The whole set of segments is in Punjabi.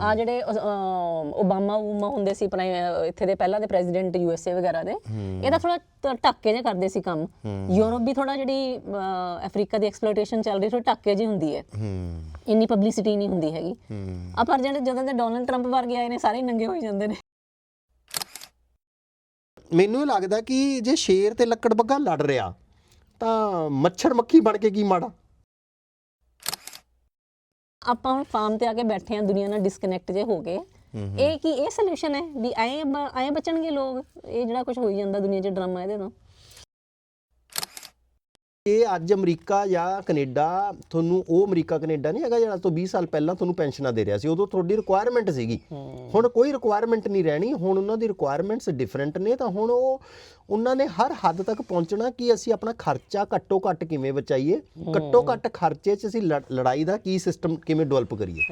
ਆ ਜਿਹੜੇ ਓਬਾਮਾ ਉਮਾ ਹੁੰਦੇ ਸੀ ਪ੍ਰਾਈਮ ਇੱਥੇ ਦੇ ਪਹਿਲਾਂ ਦੇ ਪ੍ਰੈਜ਼ੀਡੈਂਟ ਯੂਐਸਏ ਵਗੈਰਾ ਦੇ ਇਹ ਤਾਂ ਥੋੜਾ ਟੱਕੇ ਜੇ ਕਰਦੇ ਸੀ ਕੰਮ। ਯੂਰਪ ਵੀ ਥੋੜਾ ਜਿਹੜੀ ਅਫਰੀਕਾ ਦੀ ਐਕਸਪਲੋਇਟੇਸ਼ਨ ਚੱਲ ਰਹੀ ਥੋੜੀ ਟੱਕੇ ਜੀ ਹੁੰਦੀ ਹੈ। ਹੂੰ। ਇੰਨੀ ਪਬਲਿਸਿਟੀ ਨਹੀਂ ਹੁੰਦੀ ਹੈਗੀ। ਹੂੰ। ਆ ਪਰ ਜਿਹੜੇ ਜਦੋਂ ਦੇ ਡੋਨਲਡ ਟਰੰਪ ਵਰਗੇ ਆਏ ਨੇ ਸਾਰੇ ਹੀ ਨੰਗੇ ਹੋਈ ਜਾਂਦੇ ਨੇ। ਮੈਨੂੰ ਲੱਗਦਾ ਕਿ ਜੇ ਸ਼ੇਰ ਤੇ ਲੱਕੜ ਬੱਗਾ ਲੜ ਰਿਹਾ ਤਾਂ ਮੱਛਰ ਮੱਖੀ ਬਣ ਕੇ ਕੀ ਮਾੜਾ? ਆਪਾਂ ਹੁਣ ਫਾਰਮ ਤੇ ਆ ਕੇ ਬੈਠੇ ਆ ਦੁਨੀਆ ਨਾਲ ਡਿਸਕਨੈਕਟ ਜੇ ਹੋ ਗਏ। ਇਹ ਕੀ ਇਹ ਸੋਲੂਸ਼ਨ ਹੈ ਵੀ ਆਏ ਬ- ਆਏ ਬਚਣਗੇ ਲੋਕ? ਇਹ ਜਿਹੜਾ ਕੁਝ ਹੋਈ ਜਾਂਦਾ ਦੁਨੀਆ 'ਚ ਡਰਾਮਾ ਇਹਦੇ ਤੋਂ। ਇਹ ਅੱਜ ਅਮਰੀਕਾ ਜਾਂ ਕੈਨੇਡਾ ਤੁਹਾਨੂੰ ਉਹ ਅਮਰੀਕਾ ਕੈਨੇਡਾ ਨਹੀਂ ਹੈਗਾ ਜਿਹੜਾ ਤੋਂ 20 ਸਾਲ ਪਹਿਲਾਂ ਤੁਹਾਨੂੰ ਪੈਨਸ਼ਨਾਂ ਦੇ ਰਿਹਾ ਸੀ ਉਦੋਂ ਤੁਹਾਡੀ ਰਿਕੁਆਇਰਮੈਂਟ ਸੀਗੀ। ਹੁਣ ਕੋਈ ਰਿਕੁਆਇਰਮੈਂਟ ਨਹੀਂ ਰਹਿਣੀ ਹੁਣ ਉਹਨਾਂ ਦੀ ਰਿਕੁਆਇਰਮੈਂਟਸ ਡਿਫਰੈਂਟ ਨੇ ਤਾਂ ਹੁਣ ਉਹ ਉਹਨਾਂ ਨੇ ਹਰ ਹੱਦ ਤੱਕ ਪਹੁੰਚਣਾ ਕਿ ਅਸੀਂ ਆਪਣਾ ਖਰਚਾ ਘੱਟੋ ਘੱਟ ਕਿਵੇਂ ਬਚਾਈਏ ਘੱਟੋ ਘੱਟ ਖਰਚੇ 'ਚ ਅਸੀਂ ਲੜ- ਲੜਾਈ ਦਾ ਕੀ ਸਿਸਟਮ ਕਿਵੇਂ ਡਿਵੈਲਪ ਕਰੀਏ।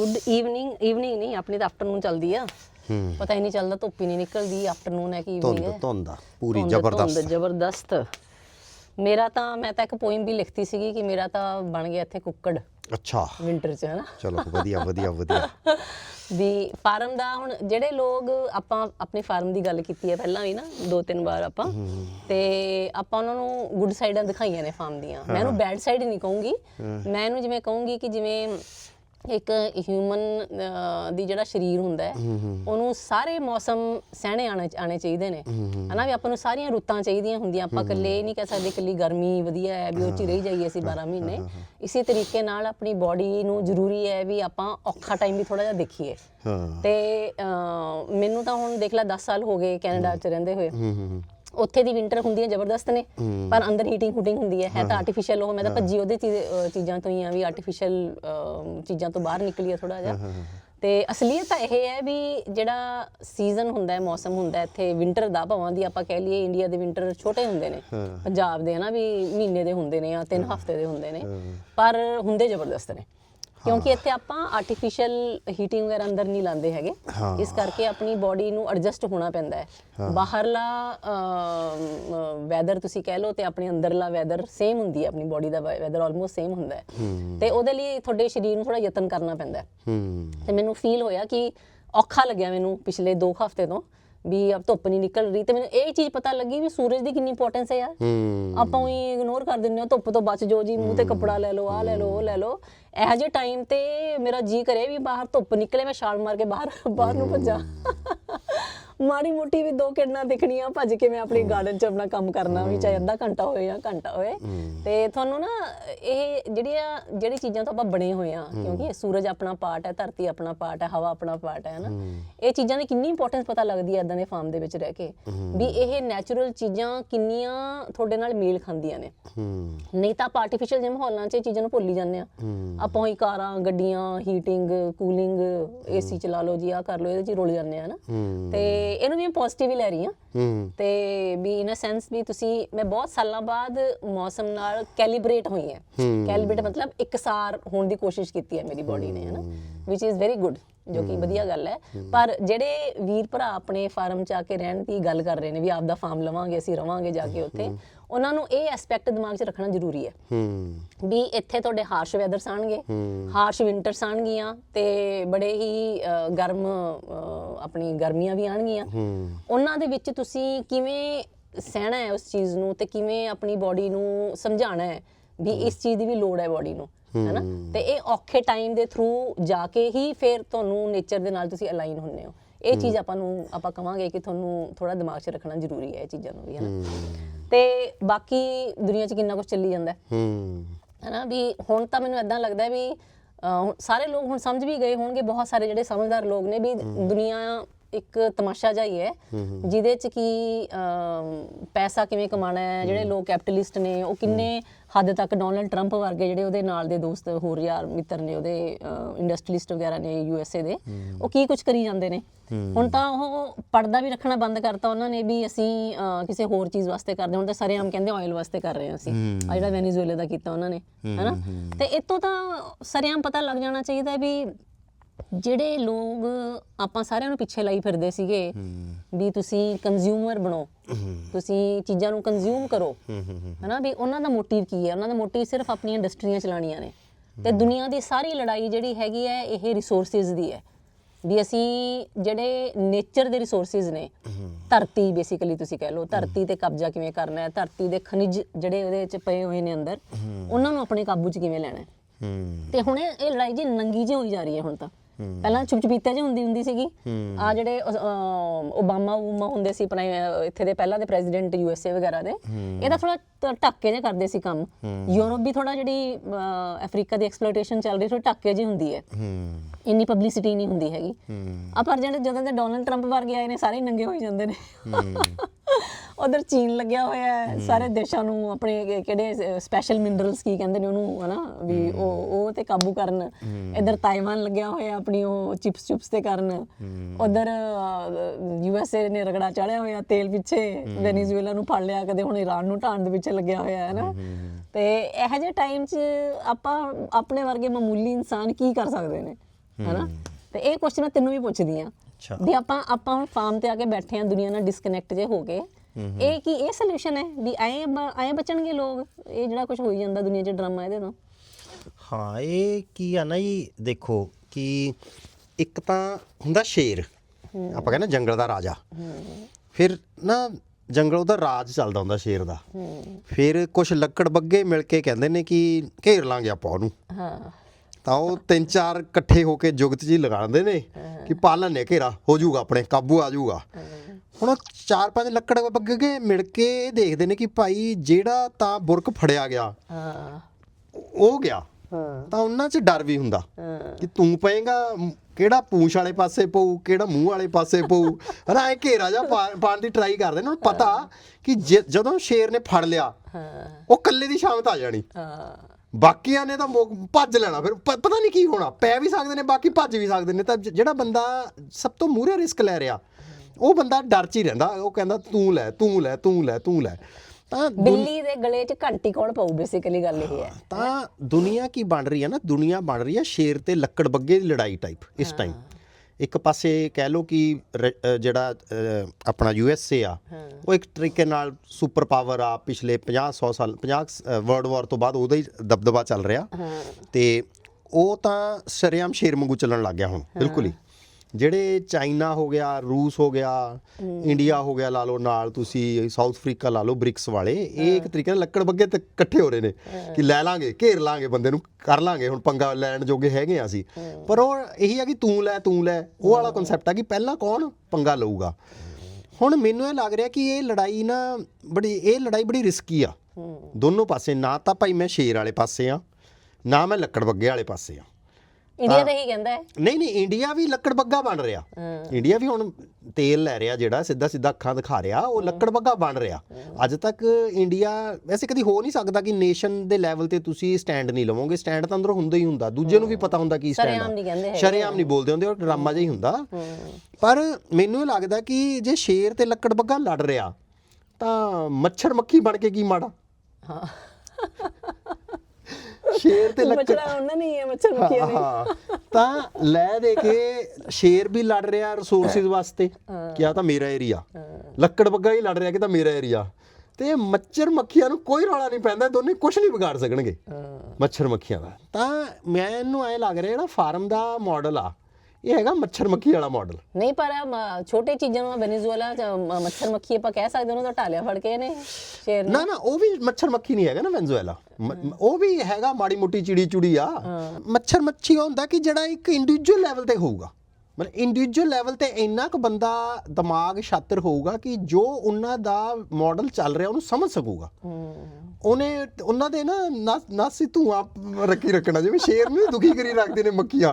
ਗੁੱਡ ਈਵਨਿੰਗ ਈਵਨਿੰਗ ਨਹੀਂ ਆਪਣੀ ਤਾਂ ਆਫਟਰਨੂਨ ਚੱਲਦੀ ਆ। ਹੂੰ। ਪਤਾ ਹੀ ਨਹੀਂ ਚੱਲਦਾ ਧੁੱਪ ਹੀ ਨਹੀਂ ਨਿਕਲਦੀ ਆਫਟਰਨੂਨ ਹੈ ਕਿ ਈਵਨਿੰਗ ਧੁੰਦ ਹੈ। ਧੁੰਦ ਪੂਰੀ ਧੁੰਦ- ਜ਼ਬਰਦਸਤ ਧੁੰਦ, ਜ਼ਬਰਦਸਤ। ਮੇਰਾ ਤਾਂ ਮੈਂ ਤਾਂ ਇੱਕ ਪੋਇਮ ਵੀ ਲਿਖਤੀ ਸੀਗੀ ਕਿ ਮੇਰਾ ਤਾਂ ਬਣ ਗਿਆ ਇੱਥੇ ਕੁੱਕੜ। ਅੱਛਾ। ਵਿੰਟਰ 'ਚ ਹਨਾ? ਚਲੋ ਵਧੀਆ ਵਧੀਆ ਵਧੀਆ। ਵੀ ਫਾਰਮ ਦਾ ਹੁਣ ਜਿਹੜੇ ਲੋਕ ਆਪਾਂ ਆਪਣੀ ਫਾਰਮ ਦੀ ਗੱਲ ਕੀਤੀ ਹੈ ਪਹਿਲਾਂ ਵੀ ਨਾ ਦੋ ਤਿੰਨ ਵਾਰ ਆਪਾਂ ਤੇ ਆਪਾਂ ਉਹਨਾਂ ਨੂੰ ਗੁੱਡ ਸਾਈਡਾਂ ਦਿਖਾਈਆਂ ਨੇ ਫਾਰਮ ਦੀਆਂ। ਮੈਂ ਇਹਨੂੰ ਬੈਡ ਸਾਈਡ ਨਹੀਂ ਕਹੂੰਗੀ। ਮੈਂ ਇਹਨੂੰ ਜਿਵੇਂ ਕਹੂੰਗੀ ਕਿ ਜਿਵੇਂ ਇੱਕ ਹਿਊਮਨ ਦੀ ਜਿਹੜਾ ਸਰੀਰ ਹੁੰਦਾ ਹੈ ਉਹਨੂੰ ਸਾਰੇ ਮੌਸਮ ਸਹਿਣੇ ਆਣੇ ਆਣੇ ਚਾਹੀਦੇ ਨੇ। ਹਨਾ ਵੀ ਆਪਾਂ ਨੂੰ ਸਾਰੀਆਂ ਰੁੱਤਾਂ ਚਾਹੀਦੀਆਂ ਹੁੰਦੀਆਂ। ਆਪਾਂ ਇਕੱਲੇ ਇਹ ਨਹੀਂ ਕਹਿ ਸਕਦੇ ਇਕੱਲੀ ਗਰਮੀ ਵਧੀਆ ਹੈ ਵੀ ਉਹ ਚ ਰਹੀ ਜਾਈਏ ਅਸੀਂ 12 ਮਹੀਨੇ। ਇਸੇ ਤਰੀਕੇ ਨਾਲ ਆਪਣੀ ਬਾਡੀ ਨੂੰ ਜ਼ਰੂਰੀ ਹੈ ਵੀ ਆਪਾਂ ਔਖਾ ਟਾਈਮ ਵੀ ਥੋੜਾ ਜਿਹਾ ਦੇਖੀਏ। ਤੇ ਮੈਨੂੰ ਤਾਂ ਹੁਣ ਦੇਖ ਲੈ 10 ਸਾਲ ਹੋ ਗਏ ਕੈਨੇਡਾ ਚ ਰਹਿੰਦੇ ਹੋਏ। ਉੱਥੇ ਦੀ ਵਿੰਟਰ ਹੁੰਦੀਆਂ ਜ਼ਬਰਦਸਤ ਨੇ ਪਰ ਅੰਦਰ ਹੀਟਿੰਗ ਹੂਟਿੰਗ ਹੁੰਦੀ ਹੈ ਹੈ ਤਾਂ ਆਰਟੀਫੀਸ਼ੀਅਲ ਉਹ ਮੈਂ ਤਾਂ ਭੱਜੀ ਉਹਦੇ ਚੀਜ਼- ਤੋਂ ਹੀ ਆ ਵੀ ਆਰਟੀਫੀਸ਼ੀਅਲ ਚੀਜ਼ਾਂ ਤੋਂ ਬਾਹਰ ਨਿਕਲੀ ਆ ਥੋੜਾ ਜਿਹਾ। ਤੇ ਅਸਲੀਅਤ ਤਾਂ ਇਹ ਹੈ ਵੀ ਜਿਹੜਾ ਸੀਜ਼ਨ ਹੁੰਦਾ ਹੈ ਮੌਸਮ ਹੁੰਦਾ ਹੈ ਇੱਥੇ ਵਿੰਟਰ ਦਾ ਭਾਵਾਂ ਦੀ ਆਪਾਂ ਕਹਿ ਲਈਏ ਇੰਡੀਆ ਦੇ ਵਿੰਟਰ ਛੋਟੇ ਹੁੰਦੇ ਨੇ। ਪੰਜਾਬ ਦੇ ਹਨਾ ਵੀ ਮਹੀਨੇ ਦੇ ਹੁੰਦੇ ਨੇ ਜਾਂ ਤਿੰਨ ਹਫ਼ਤੇ ਦੇ ਹੁੰਦੇ ਨੇ। ਪਰ ਹੁੰਦੇ ਜ਼ਬਰਦਸਤ ਨੇ। ਕਿਉਂਕਿ ਇੱਥੇ ਆਪਾਂ ਆਰਟੀਫੀਸ਼ੀਅਲ ਹੀਟਿੰਗ ਵਗੈਰਾ ਅੰਦਰ ਨਹੀਂ ਲਾਉਂਦੇ ਹੈਗੇ। ਇਸ ਕਰਕੇ ਆਪਣੀ ਬਾਡੀ ਨੂੰ ਐਡਜਸਟ ਹੋਣਾ ਪੈਂਦਾ ਹੈ। ਬਾਹਰਲਾ ਵੈਦਰ ਤੁਸੀਂ ਕਹਿ ਲਓ ਤੇ ਆਪਣੇ ਅੰਦਰਲਾ ਵੈਦਰ ਸੇਮ ਹੁੰਦੀ ਹੈ ਆਪਣੀ ਬਾਡੀ ਦਾ ਵੈਦਰ ਆਲਮੋਸਟ ਸੇਮ ਹੁੰਦਾ ਹੈ। ਤੇ ਉਹਦੇ ਲਈ ਤੁਹਾਡੇ ਸਰੀਰ ਨੂੰ ਥੋੜਾ ਯਤਨ ਕਰਨਾ ਪੈਂਦਾ ਹੈ। ਹੂੰ। ਤੇ ਮੈਨੂੰ ਫੀਲ ਹੋਇਆ ਕਿ ਔਖਾ ਲੱਗਿਆ ਮੈਨੂੰ ਪਿਛਲੇ 2 ਹਫ਼ਤੇ ਤੋਂ। ਵੀ ਅਬ ਧੁੱਪ ਨਹੀਂ ਨਿਕਲ ਰਹੀ ਤੇ ਮੈਨੂੰ ਇਹ ਚੀਜ਼ ਪਤਾ ਲੱਗੀ ਵੀ ਸੂਰਜ ਦੀ ਕਿੰਨੀ ਇੰਪੋਰਟੈਂਸ ਹੈ ਯਾਰ। ਹੂੰ। ਆਪਾਂ ਉਹੀ ਇਗਨੋਰ ਕਰ ਦਿੰਦੇ ਹਾਂ ਧੁੱਪ ਤੋਂ ਬਚ ਜਾਓ ਜੀ ਮੂੰਹ ਤੇ ਕੱਪੜਾ ਲੈ ਲਓ ਆ ਲੈ ਲਓ ਉਹ ਲੈ ਲਓ। ਇਹੋ ਜਿਹੇ ਟਾਈਮ ਤੇ ਮੇਰਾ ਜੀ ਕਰੇ ਵੀ ਬਾਹਰ ਧੁੱਪ ਨਿਕਲੇ ਮੈਂ ਛਾਲ ਮਾਰ ਕੇ ਬਾਹਰ ਬਾਹਰ ਨੂੰ ਭੱਜਾਂ। ਮਾੜੀ ਮੋਟੀ ਵੀ ਦੋ ਕਿਰਨਾਂ ਦਿਖਣੀਆਂ ਭੱਜ ਕੇ ਮੈਂ ਆਪਣੀ ਗਾਰਡਨ 'ਚ ਆਪਣਾ ਕੰਮ ਕਰਨਾ ਵੀ ਚਾਹੇ ਅੱਧਾ ਘੰਟਾ ਹੋਏ ਜਾਂ ਘੰਟਾ ਹੋਏ। ਤੇ ਤੁਹਾਨੂੰ ਨਾ ਇਹ ਜਿਹੜੀਆਂ ਜਿਹੜੀ ਚੀਜ਼ਾਂ ਤੋਂ ਆਪਾਂ ਬਣੇ ਹੋਏ ਆ ਕਿਉਂਕਿ ਇਹ ਸੂਰਜ ਆਪਣਾ ਪਾਰਟ ਹੈ ਧਰਤੀ ਆਪਣਾ ਪਾਰਟ ਹੈ ਹਵਾ ਆਪਣਾ ਪਾਰਟ ਹੈ ਨਾ ਇਹ ਚੀਜ਼ਾਂ ਦੀ ਕਿੰਨੀ ਇੰਪੋਰਟੈਂਸ ਪਤਾ ਲੱਗਦੀ ਹੈ ਇਦਾਂ ਦੇ ਫਾਰਮ ਦੇ ਵਿੱਚ ਰਹਿ ਕੇ ਵੀ ਇਹ ਨੈਚੁਰਲ ਚੀਜ਼ਾਂ ਕਿੰਨੀਆਂ ਤੁਹਾਡੇ ਨਾਲ ਮੇਲ ਖਾਂਦੀਆਂ ਨੇ। ਨਹੀਂ ਤਾਂ ਆਪਾਂ ਆਰਟੀਫੀਸ਼ੀਅਲ ਜਿਵੇਂ ਮਾਹੌਲਾਂ 'ਚ ਇਹ ਚੀਜ਼ਾਂ ਨੂੰ ਭੁੱਲ ਹੀ ਜਾਂਦੇ ਆ ਆਪਾਂ ਹੀ ਕਾਰਾਂ ਗੱਡੀਆਂ ਹੀਟਿੰਗ ਕੂਲਿੰਗ ਏਸੀ ਚਲਾ ਲਓ ਜੀ ਆ ਕਰ ਲਓ ਇਹਦੇ 'ਚ ਰੁਲ ਜਾਂਦੇ ਆ ਨਾ ਤੇ ਇਹਨੂੰ ਵੀ ਮੈਂ ਪੋਜ਼ਿਟਿਵ ਹੀ ਲੈ ਰਹੀ ਹਾਂ। ਹੂੰ। ਤੇ ਵੀ ਇਨ ਅ ਸੈਂਸ ਵੀ ਤੁਸੀਂ ਮੈਂ ਬਹੁਤ ਸਾਲਾਂ ਬਾਅਦ ਮੌਸਮ ਨਾਲ ਕੈਲੀਬ੍ਰੇਟ ਹੋਈ ਹੈ। ਕੈਲੀਬ੍ਰੇਟ ਮਤਲਬ ਇਕਸਾਰ ਹੋਣ ਦੀ ਕੋਸ਼ਿਸ਼ ਕੀਤੀ ਹੈ ਮੇਰੀ ਬਾਡੀ ਨੇ ਹਨਾ। ਵਿਚ ਇਜ਼ ਵੈਰੀ ਗੁੱਡ ਜੋ ਕਿ ਵਧੀਆ ਗੱਲ ਹੈ। ਪਰ ਜਿਹੜੇ ਵੀਰ ਭਰਾ ਆਪਣੇ ਫਾਰਮ ਚ ਆ ਕੇ ਰਹਿਣ ਦੀ ਗੱਲ ਕਰ ਰਹੇ ਨੇ ਵੀ ਆਪ ਦਾ ਫਾਰਮ ਲਵਾਂਗੇ ਅਸੀਂ ਰਵਾਂਗੇ ਜਾ ਕੇ ਉੱਥੇ ਉਹਨਾਂ ਨੂੰ ਇਹ ਐਸਪੈਕਟ ਦਿਮਾਗ 'ਚ ਰੱਖਣਾ ਜ਼ਰੂਰੀ ਹੈ। ਹੂੰ। ਵੀ ਇੱਥੇ ਤੁਹਾਡੇ ਹਾਰਸ਼ ਵੈਦਰਸ ਆਣਗੇ ਹਾਰਸ਼ ਵਿੰਟਰਸ ਆਣਗੀਆਂ ਤੇ ਬੜੇ ਹੀ ਗਰਮ ਆਪਣੀ ਗਰਮੀਆਂ ਵੀ ਆਣਗੀਆਂ। ਉਹਨਾਂ ਦੇ ਵਿੱਚ ਤੁਸੀਂ ਕਿਵੇਂ ਸਹਿਣਾ ਹੈ ਉਸ ਚੀਜ਼ ਨੂੰ ਤੇ ਕਿਵੇਂ ਆਪਣੀ ਬਾਡੀ ਨੂੰ ਸਮਝਾਣਾ ਹੈ ਵੀ ਇਸ ਚੀਜ਼ ਦੀ ਵੀ ਲੋੜ ਹੈ ਬਾਡੀ ਨੂੰ ਹੈਨਾ? ਤੇ ਇਹ ਔਖੇ ਟਾਈਮ ਦੇ ਥਰੂ ਜਾ ਕੇ ਹੀ ਫਿਰ ਤੁਹਾਨੂੰ ਨੇਚਰ ਦੇ ਨਾਲ ਤੁਸੀਂ ਅਲਾਈਨ ਹੁੰਨੇ ਹੋ। ਇਹ ਚੀਜ਼ ਆਪਾਂ ਨੂੰ ਆਪਾਂ ਕਵਾਂਗੇ ਕਿ ਤੁਹਾਨੂੰ ਥੋੜਾ ਦਿਮਾਗ 'ਚ ਰੱਖਣਾ ਜ਼ਰੂਰੀ ਹੈ ਇਹ ਚੀਜ਼ਾਂ ਨੂੰ ਵੀ ਹੈਨਾ? ਤੇ ਬਾਕੀ ਦੁਨੀਆ 'ਚ ਕਿੰਨਾ ਕੁਝ ਚੱਲੀ ਜਾਂਦਾ ਹੈ। ਹਨਾ ਵੀ ਹੁਣ ਤਾਂ ਮੈਨੂੰ ਇਦਾਂ ਲੱਗਦਾ ਹੈ ਵੀ ਸਾਰੇ ਲੋਕ ਹੁਣ ਸਮਝ ਵੀ ਗਏ ਹੋਣਗੇ ਬਹੁਤ ਸਾਰੇ ਜਿਹੜੇ ਸਮਝਦਾਰ ਲੋਕ ਨੇ ਵੀ ਦੁਨੀਆ ਇੱਕ ਤਮਾਸ਼ਾ ਜਿਹਾ ਹੀ ਹੈ ਜਿਹਦੇ ਚ ਕੀ ਪੈਸਾ ਕਿਵੇਂ ਕਮਾਣਾ ਹੈ ਜਿਹੜੇ ਲੋਕ ਕੈਪੀਟਲਿਸਟ ਨੇ ਉਹ ਕਿੰਨੇ ਹੱਦ ਤੱਕ ਡੋਨਲਡ ਟਰੰਪ ਵਰਗੇ ਜਿਹੜੇ ਉਹਦੇ ਨਾਲ ਦੇ ਦੋਸਤ ਹੋਰ ਯਾਰ ਮਿੱਤਰ ਨੇ ਉਹਦੇ ਇੰਡਸਟਰੀਲਿਸਟ ਵਗੈਰਾ ਨੇ ਯੂਐਸਏ ਦੇ ਉਹ ਕੀ ਕੁਝ ਕਰੀ ਜਾਂਦੇ ਨੇ? ਹੁਣ ਤਾਂ ਉਹ ਪਰਦਾ ਵੀ ਰੱਖਣਾ ਬੰਦ ਕਰਤਾ ਉਹਨਾਂ ਨੇ ਵੀ ਅਸੀਂ ਕਿਸੇ ਹੋਰ ਚੀਜ਼ ਵਾਸਤੇ ਕਰਦੇ। ਹੁਣ ਤਾਂ ਸਰੇਆਮ ਕਹਿੰਦੇ ਆਇਲ ਵਾਸਤੇ ਕਰ ਰਹੇ ਹਾਂ ਅਸੀਂ। ਆ ਜਿਹੜਾ ਵੈਨੇਜ਼ੁਏਲਾ ਦਾ ਕੀਤਾ ਉਹਨਾਂ ਨੇ ਹੈਨਾ? ਤੇ ਇਤੋਂ ਤਾਂ ਸਰੇਆਮ ਪਤਾ ਲੱਗ ਜਾਣਾ ਚਾਹੀਦਾ ਵੀ ਜਿਹੜੇ ਲੋਕ ਆਪਾਂ ਸਾਰਿਆਂ ਨੂੰ ਪਿੱਛੇ ਲਾਈ ਫਿਰਦੇ ਸੀਗੇ ਵੀ ਤੁਸੀਂ ਕੰਜ਼ਿਊਮਰ ਬਣੋ ਤੁਸੀਂ ਚੀਜ਼ਾਂ ਨੂੰ ਕੰਜ਼ਿਊਮ ਕਰੋ। ਹਨਾ ਵੀ ਉਹਨਾਂ ਦਾ ਮੋਟਿਵ ਕੀ ਹੈ? ਉਹਨਾਂ ਦਾ ਮੋਟਿਵ ਸਿਰਫ ਆਪਣੀਆਂ ਇੰਡਸਟਰੀਆਂ ਚਲਾਉਣੀਆਂ ਨੇ। ਤੇ ਦੁਨੀਆ ਦੀ ਸਾਰੀ ਲੜਾਈ ਜਿਹੜੀ ਹੈਗੀ ਹੈ ਇਹ ਰਿਸੋਰਸਿਸ ਦੀ ਹੈ। ਵੀ ਅਸੀਂ ਜਿਹੜੇ ਨੇਚਰ ਦੇ ਰਿਸੋਰਸਿਸ ਨੇ ਧਰਤੀ ਬੇਸਿਕਲੀ ਤੁਸੀਂ ਕਹਿ ਲਓ। ਧਰਤੀ ਤੇ ਕਬਜ਼ਾ ਕਿਵੇਂ ਕਰਨਾ ਹੈ? ਧਰਤੀ ਦੇ ਖਣਿਜ ਜਿਹੜੇ ਉਹਦੇ ਵਿੱਚ ਪਏ ਹੋਏ ਨੇ ਅੰਦਰ ਉਹਨਾਂ ਨੂੰ ਆਪਣੇ ਕਾਬੂ 'ਚ ਕਿਵੇਂ ਲੈਣਾ ਹੈ। ਤੇ ਹੁਣ ਇਹ ਲੜਾਈ ਜੀ ਨੰਗੀ ਜਿਹੀ ਹੋਈ ਜਾ ਰਹੀ ਹੈ ਹੁਣ ਤਾਂ। ਪਹਿਲਾਂ ਚੁੱਪ ਚੁਪੀਤੇ ਜਿਹੀ ਹੁੰਦੀ ਹੁੰਦੀ ਸੀਗੀ। ਆ ਜਿਹੜੇ ਓਬਾਮਾ ਉਮਾ ਹੁੰਦੇ ਸੀ ਅਹ, ਇੱਥੇ ਦੇ ਪਹਿਲਾਂ ਦੇ ਪ੍ਰੈਜ਼ੀਡੈਂਟ ਯੂਐਸਏ ਵਗੈਰਾ ਦੇ। ਇਹਦਾ ਥੋੜਾ ਢੱਕੇ ਜਿਹਾ ਕਰਦੇ ਸੀ ਕੰਮ। ਯੂਰਪ ਵੀ ਥੋੜਾ ਜਿਹੜੀ ਅਫਰੀਕਾ ਦੀ ਐਕਸਪਲੋਇਟੇਸ਼ਨ ਚੱਲ ਰਹੀ ਥੋੜੀ ਢੱਕੇ ਜਿਹੀ ਹੁੰਦੀ ਹੈ। ਇੰਨੀ ਪਬਲਿਸਿਟੀ ਨਹੀਂ ਹੁੰਦੀ ਹੈਗੀ। ਆ ਪਰ ਜਿਹੜੇ ਜਦੋਂ ਦੇ ਡੋਨਲਡ ਟਰੰਪ ਵਰਗੇ ਆਏ ਨੇ ਸਾਰੇ ਨੰਗੇ ਹੋਈ ਜਾਂਦੇ ਨੇ। ਉਧਰ ਚੀਨ ਲੱਗਿਆ ਹੋਇਆ ਹੈ ਸਾਰੇ ਦੇਸ਼ਾਂ ਨੂੰ ਆਪਣੇ ਕਿਹੜੇ ਸਪੈਸ਼ਲ ਮਿਨਰਲਸ ਕੀ ਕਹਿੰਦੇ ਨੇ ਉਹਨੂੰ ਹਨਾ ਵੀ ਉਹ ਉਹ ਤੇ ਕਾਬੂ ਕਰਨ। ਇਧਰ ਤਾਈਵਾਨ ਲੱਗਿਆ ਹੋਇਆ ਆਪਣੀ ਉਹ ਚਿਪਸ ਚੁਪਸ ਤੇ ਕਰਨ। ਉਧਰ ਯੂ ਐਸ ਏ ਨੇ ਰਗੜਾ ਚਾੜਿਆ ਹੋਇਆ ਤੇਲ ਪਿੱਛੇ ਵੈਨੇਜ਼ੁਏਲਾ ਨੂੰ ਫੜ ਲਿਆ ਕਦੇ ਹੁਣ ਈਰਾਨ ਨੂੰ ਢਾਣ ਦੇ ਪਿੱਛੇ ਲੱਗਿਆ ਹੋਇਆ ਹੈ ਨਾ ਤੇ ਇਹੋ ਜਿਹੇ ਟਾਈਮ 'ਚ ਆਪਾਂ ਆਪਣੇ ਵਰਗੇ ਮਾਮੂਲੀ ਇਨਸਾਨ ਕੀ ਕਰ ਸਕਦੇ ਨੇ ਹਨਾ। ਤੇ ਇਹ ਕੁਐਸਚਨ ਮੈਂ ਤੈਨੂੰ ਵੀ ਪੁੱਛਦੀ ਆ ਅੱਛਾ। ਵੀ ਆਪਾਂ ਆਪਾਂ ਹੁਣ ਫਾਰਮ ਤੇ ਆ ਕੇ ਬੈਠੇ ਆ ਦੁਨੀਆ ਨਾਲ ਡਿਸਕਨੈਕਟ ਜੇ ਹੋ ਗਏ। ਇਹ ਕੀ ਇਹ ਸੋਲੂਸ਼ਨ ਹੈ ਵੀ ਆਏ ਬ- ਆਏ ਬਚਣਗੇ ਲੋਕ? ਇਹ ਜਿਹੜਾ ਕੁਝ ਹੋਈ ਜਾਂਦਾ ਦੁਨੀਆ 'ਚ ਡਰਾਮਾ ਇਹਦੇ ਨਾਲ ਹਾਂ ਇਹ ਕੀ ਆ ਨਾ ਜੀ ਦੇਖੋ ਕਿ ਇੱਕ ਤਾਂ ਹੁੰਦਾ ਸ਼ੇਰ। ਆਪਾਂ ਕਹਿੰਦੇ ਜੰਗਲ ਦਾ ਰਾਜਾ। ਫਿਰ ਨਾ ਜੰਗਲ ਉਹਦਾ ਰਾਜ ਚੱਲਦਾ ਹੁੰਦਾ ਸ਼ੇਰ ਦਾ। ਫਿਰ ਕੁਝ ਲੱਕੜ ਬੱਗੇ ਮਿਲ ਕੇ ਕਹਿੰਦੇ ਨੇ ਕਿ ਘੇਰ ਲਾਂਗੇ ਆਪਾਂ ਉਹਨੂੰ। ਹਾਂ। ਤਾਂ ਉਹ ਤਿੰਨ ਚਾਰ ਇਕੱਠੇ ਹੋ ਕੇ ਜੁਗਤ ਜੀ ਲਗਾਉਂਦੇ ਨੇ ਕਿ ਪਾਲਣ ਨੇ ਘੇਰਾ ਹੋ ਜਾਊਗਾ ਆਪਣੇ ਕਾਬੂ ਆ ਜਾਊਗਾ। ਹੁਣ ਚਾਰ ਪੰਜ ਲੱਕੜ ਬੱਗੇ ਮਿਲ ਕੇ ਦੇਖਦੇ ਨੇ ਕਿ ਭਾਈ ਜਿਹੜਾ ਤਾਂ ਬੁਰਕ ਫੜਿਆ ਗਿਆ ਹਾਂ। ਉਹ ਗਿਆ। ਹਾਂ। ਤਾਂ ਉਹਨਾਂ 'ਚ ਡਰ ਵੀ ਹੁੰਦਾ ਕਿ ਤੂੰ ਪਏਗਾ ਕਿਹੜਾ ਪੂੰਛ ਵਾਲੇ ਪਾਸੇ ਪਊ ਕਿਹੜਾ ਮੂੰਹ ਵਾਲੇ ਪਾਸੇ ਪਊ। ਹਨਾ ਇਹ ਘੇਰਾ ਜਾ ਪਾਣ ਦੀ ਟਰਾਈ ਕਰਦੇ ਨੇ ਪਤਾ ਕਿ ਜਦੋਂ ਸ਼ੇਰ ਨੇ ਫੜ ਲਿਆ ਹਾਂ। ਉਹ ਕੱਲੇ ਦੀ ਸ਼ਾਮਤ ਆ ਜਾਣੀ। ਹਾਂ। ਬਾਕੀਆਂ ਨੇ ਤਾਂ ਭੱਜ ਲੈਣਾ ਫਿਰ ਪਤਾ ਨਹੀਂ ਕੀ ਹੋਣਾ ਪੈ ਵੀ ਸਕਦੇ ਨੇ ਬਾਕੀ ਭੱਜ ਵੀ ਸਕਦੇ ਨੇ ਤਾਂ ਜਿਹੜਾ ਬੰਦਾ ਸਭ ਤੋਂ ਮੂਹਰੇ ਰਿਸਕ ਲੈ ਰਿਹਾ ਉਹ ਬੰਦਾ ਡਰ 'ਚ ਹੀ ਰਹਿੰਦਾ ਉਹ ਕਹਿੰਦਾ ਤੂੰ ਲੈ ਤੂੰ ਲੈ ਤੂੰ ਲੈ ਤੂੰ ਲੈ। ਤਾਂ ਬਿੱਲੀ ਦੇ ਗਲੇ 'ਚ ਘੰਟੀ ਕੌਣ ਪਾਉ ਬੇਸਿਕਲੀ ਗੱਲ ਇਹ ਹੈ। ਤਾਂ ਦੁਨੀਆ ਕੀ ਬਣ ਰਹੀ ਹੈ ਨਾ ਦੁਨੀਆ ਬਣ ਰਹੀ ਹੈ ਸ਼ੇਰ ਤੇ ਲੱਕੜ ਬੱਗੇ ਦੀ ਲੜਾਈ ਟਾਈਪ ਇਸ ਟਾਈਮ ਇੱਕ ਪਾਸੇ ਕਹਿ ਲਓ ਕਿ ਰ- ਅ, ਜਿਹੜਾ ਅ, ਆਪਣਾ ਯੂ ਐਸ ਏ ਆ ਉਹ ਇੱਕ ਤਰੀਕੇ ਨਾਲ ਸੁਪਰ ਪਾਵਰ ਆ ਪਿਛਲੇ 50 100 ਸਾਲ 50 ਵਰਲਡ ਵਾਰ ਤੋਂ ਬਾਅਦ ਉਹਦਾ ਹੀ ਦਬਦਬਾ ਚੱਲ ਰਿਹਾ ਤੇ ਉਹ ਤਾਂ ਸ਼ਰੇਆਮ ਸ਼ੇਰ ਵਾਂਗੂ ਚੱਲਣ ਲੱਗ ਗਿਆ ਹੁਣ ਬਿਲਕੁਲ ਹੀ। ਜਿਹੜੇ ਚਾਈਨਾ ਹੋ ਗਿਆ ਰੂਸ ਹੋ ਗਿਆ ਇੰਡੀਆ ਹੋ ਗਿਆ ਲਾ ਲਓ ਨਾਲ ਤੁਸੀਂ ਸਾਊਥ ਅਫਰੀਕਾ ਲਾ ਲਓ ਬ੍ਰਿਕਸ ਵਾਲੇ ਇਹ ਇੱਕ ਤਰੀਕੇ ਨਾਲ ਲੱਕੜ ਬੱਗੇ ਤੇ ਇਕੱਠੇ ਹੋ ਰਹੇ ਨੇ ਕਿ ਲੈ ਲਾਂਗੇ ਘੇਰ ਲਾਂਗੇ ਬੰਦੇ ਨੂੰ ਕਰ ਲਾਂਗੇ ਹੁਣ ਪੰਗਾ ਲੈਣ ਜੋਗੇ ਹੈਗੇ ਆ ਅਸੀਂ। ਪਰ ਉਹ ਇਹੀ ਆ ਕਿ ਤੂੰ ਲੈ ਤੂੰ ਲੈ ਉਹ ਵਾਲਾ ਕਨਸੈਪਟ ਆ ਕਿ ਪਹਿਲਾਂ ਕੌਣ ਪੰਗਾ ਲਊਗਾ? ਹੁਣ ਮੈਨੂੰ ਇਹ ਲੱਗ ਰਿਹਾ ਕਿ ਇਹ ਲੜਾਈ ਨਾ ਬੜੀ ਇਹ ਲੜਾਈ ਬੜੀ ਰਿਸਕੀ ਆ। ਦੋਨੋਂ ਪਾਸੇ ਨਾ ਤਾਂ ਭਾਈ ਮੈਂ ਸ਼ੇਰ ਵਾਲੇ ਪਾਸੇ ਆ ਨਾ ਮੈਂ ਲੱਕੜ ਬੱਗੇ ਵਾਲੇ ਪਾਸੇ ਆ। ਇੰਡੀਆ ਤਾਂ ਇਹੀ ਕਹਿੰਦਾ ਹੈ। ਨਹੀਂ ਨਹੀਂ ਇੰਡੀਆ ਵੀ ਲੱਕੜ ਬੱਗਾ ਬਣ ਰਿਹਾ। ਇੰਡੀਆ ਵੀ ਹੁਣ ਤੇਲ ਲੈ ਰਿਹਾ ਜਿਹੜਾ ਸਿੱਧਾ ਸਿੱਧਾ ਅੱਖਾਂ ਦਿਖਾ ਰਿਹਾ ਉਹ ਲੱਕੜ ਬੱਗਾ ਬਣ ਰਿਹਾ। ਅੱਜ ਤੱਕ ਇੰਡੀਆ ਵੈਸੇ ਕਦੀ ਹੋ ਨਹੀਂ ਸਕਦਾ ਕਿ ਨੇਸ਼ਨ ਦੇ ਲੈਵਲ ਤੇ ਤੁਸੀਂ ਸਟੈਂਡ ਨਹੀਂ ਲਵੋਗੇ। ਸਟੈਂਡ ਤਾਂ ਅੰਦਰੋਂ ਹੁੰਦਾ ਹੀ ਹੁੰਦਾ। ਦੂਜੇ ਨੂੰ ਵੀ ਪਤਾ ਹੁੰਦਾ ਕੀ ਸਟੈਂਡ ਸ਼ਰੇਆਮ ਨਹੀਂ ਕਹਿੰਦੇ ਆ ਹੈਗੇ। ਸ਼ਰੇਆਮ ਨਹੀਂ ਬੋਲਦੇ ਹੁੰਦੇ ਉਹ ਡਰਾਮਾ ਜਿਹਾ ਹੀ ਹੁੰਦਾ। ਪਰ ਮੈਨੂੰ ਇਹ ਲੱਗਦਾ ਕਿ ਜੇ ਸ਼ੇਰ ਤੇ ਲੱਕੜ ਬੱਗਾ ਲੜ ਰਿਹਾ ਤਾਂ ਮੱਛਰ ਮੱਖੀ ਬਣ ਕੇ ਕੀ ਮਾੜਾ? ਹਾਂ। ਸ਼ੇਰ ਤੇ ਲੱਕੜ ਮੱਛਰਾਂ ਉਹਨਾਂ ਨਹੀਂ ਹੈ ਮੱਛਰ ਮੱਖੀਆਂ ਨੇ। ਹਾਂ। ਤਾਂ ਲੈ ਦੇ ਕੇ ਸ਼ੇਰ ਵੀ ਲੜ ਰਿਹਾ ਰਿਸੋਰਸਿਸ ਵਾਸਤੇ। ਕਿ ਆ ਤਾਂ ਮੇਰਾ ਏਰੀਆ ਲੱਕੜ ਬੱਗਾ ਹੀ ਲੜ ਰਿਹਾ ਕਿ ਤਾਂ ਮੇਰਾ ਏਰੀਆ ਤੇ ਮੱਛਰ ਮੱਖੀਆਂ ਨੂੰ ਕੋਈ ਰੌਲਾ ਨਹੀਂ ਪੈਂਦਾ ਦੋਨੇ ਕੁਝ ਨਹੀਂ ਵਿਗਾੜ ਸਕਣਗੇ। ਮੱਛਰ ਮੱਖੀਆਂ ਦਾ। ਤਾਂ ਮੈਨੂੰ ਐ ਲੱਗ ਰਿਹਾ ਜਿਹੜਾ ਫਾਰਮ ਦਾ ਮਾਡਲ ਆ ਇਹ ਹੈਗਾ ਮੱਛਰ ਮੱਖੀ ਵਾਲਾ ਮਾਡਲ ਨਹੀਂ ਪਰ ਆਹ ਮ- ਛੋਟੇ ਚੀਜ਼ਾਂ ਨੂੰ ਵੈਨੇਜ਼ੁਏਲਾ ਚ ਮ- ਮੱਛਰ ਮੱਖੀ ਆਪਾਂ ਕਹਿ ਸਕਦੇ ਉਹਨੂੰ ਤਾਂ ਢਾਲਿਆ ਫੜ ਕੇ ਨੇ ਸ਼ੇਰ ਨੇ। ਨਾ ਨਾ ਉਹ ਵੀ ਮੱਛਰ ਮੱਖੀ ਨਹੀਂ ਹੈਗਾ ਨਾ ਵੈਨਜ਼ੂਏਲਾ ਮ- ਉਹ ਵੀ ਹੈਗਾ ਮਾੜੀ ਮੋਟੀ ਚਿੜੀ ਚੁੜੀ ਆ। ਮੱਛਰ ਮੱਛੀ ਹੁੰਦਾ ਕਿ ਜਿਹੜਾ ਇੱਕ ਇੰਡੀਵਿਜੂਅਲ ਲੈਵਲ ਤੇ ਹੋਊਗਾ। ਮਤਲਬ ਇੰਡੀਵਿਜੂਅਲ ਲੈਵਲ ਤੇ ਇੰਨਾ ਕੁ ਬੰਦਾ ਦਿਮਾਗ ਸ਼ਾਤਰ ਹੋਊਗਾ ਕਿ ਜੋ ਉਹਨਾਂ ਦਾ ਮਾਡਲ ਚੱਲ ਰਿਹਾ ਉਹਨੂੰ ਸਮਝ ਸਕੂਗਾ। ਉਹਨੇ ਉਹਨਾਂ ਦੇ ਨਾ ਨਸ- ਨਸ ਹੀ ਧੂਆਂ ਰੱਖੀ ਰੱਖਣਾ ਜਿਵੇਂ ਸ਼ੇਰ ਨੂੰ ਦੁਖੀ ਕਰੀ ਰੱਖਦੇ ਨੇ ਮੱਖੀਆਂ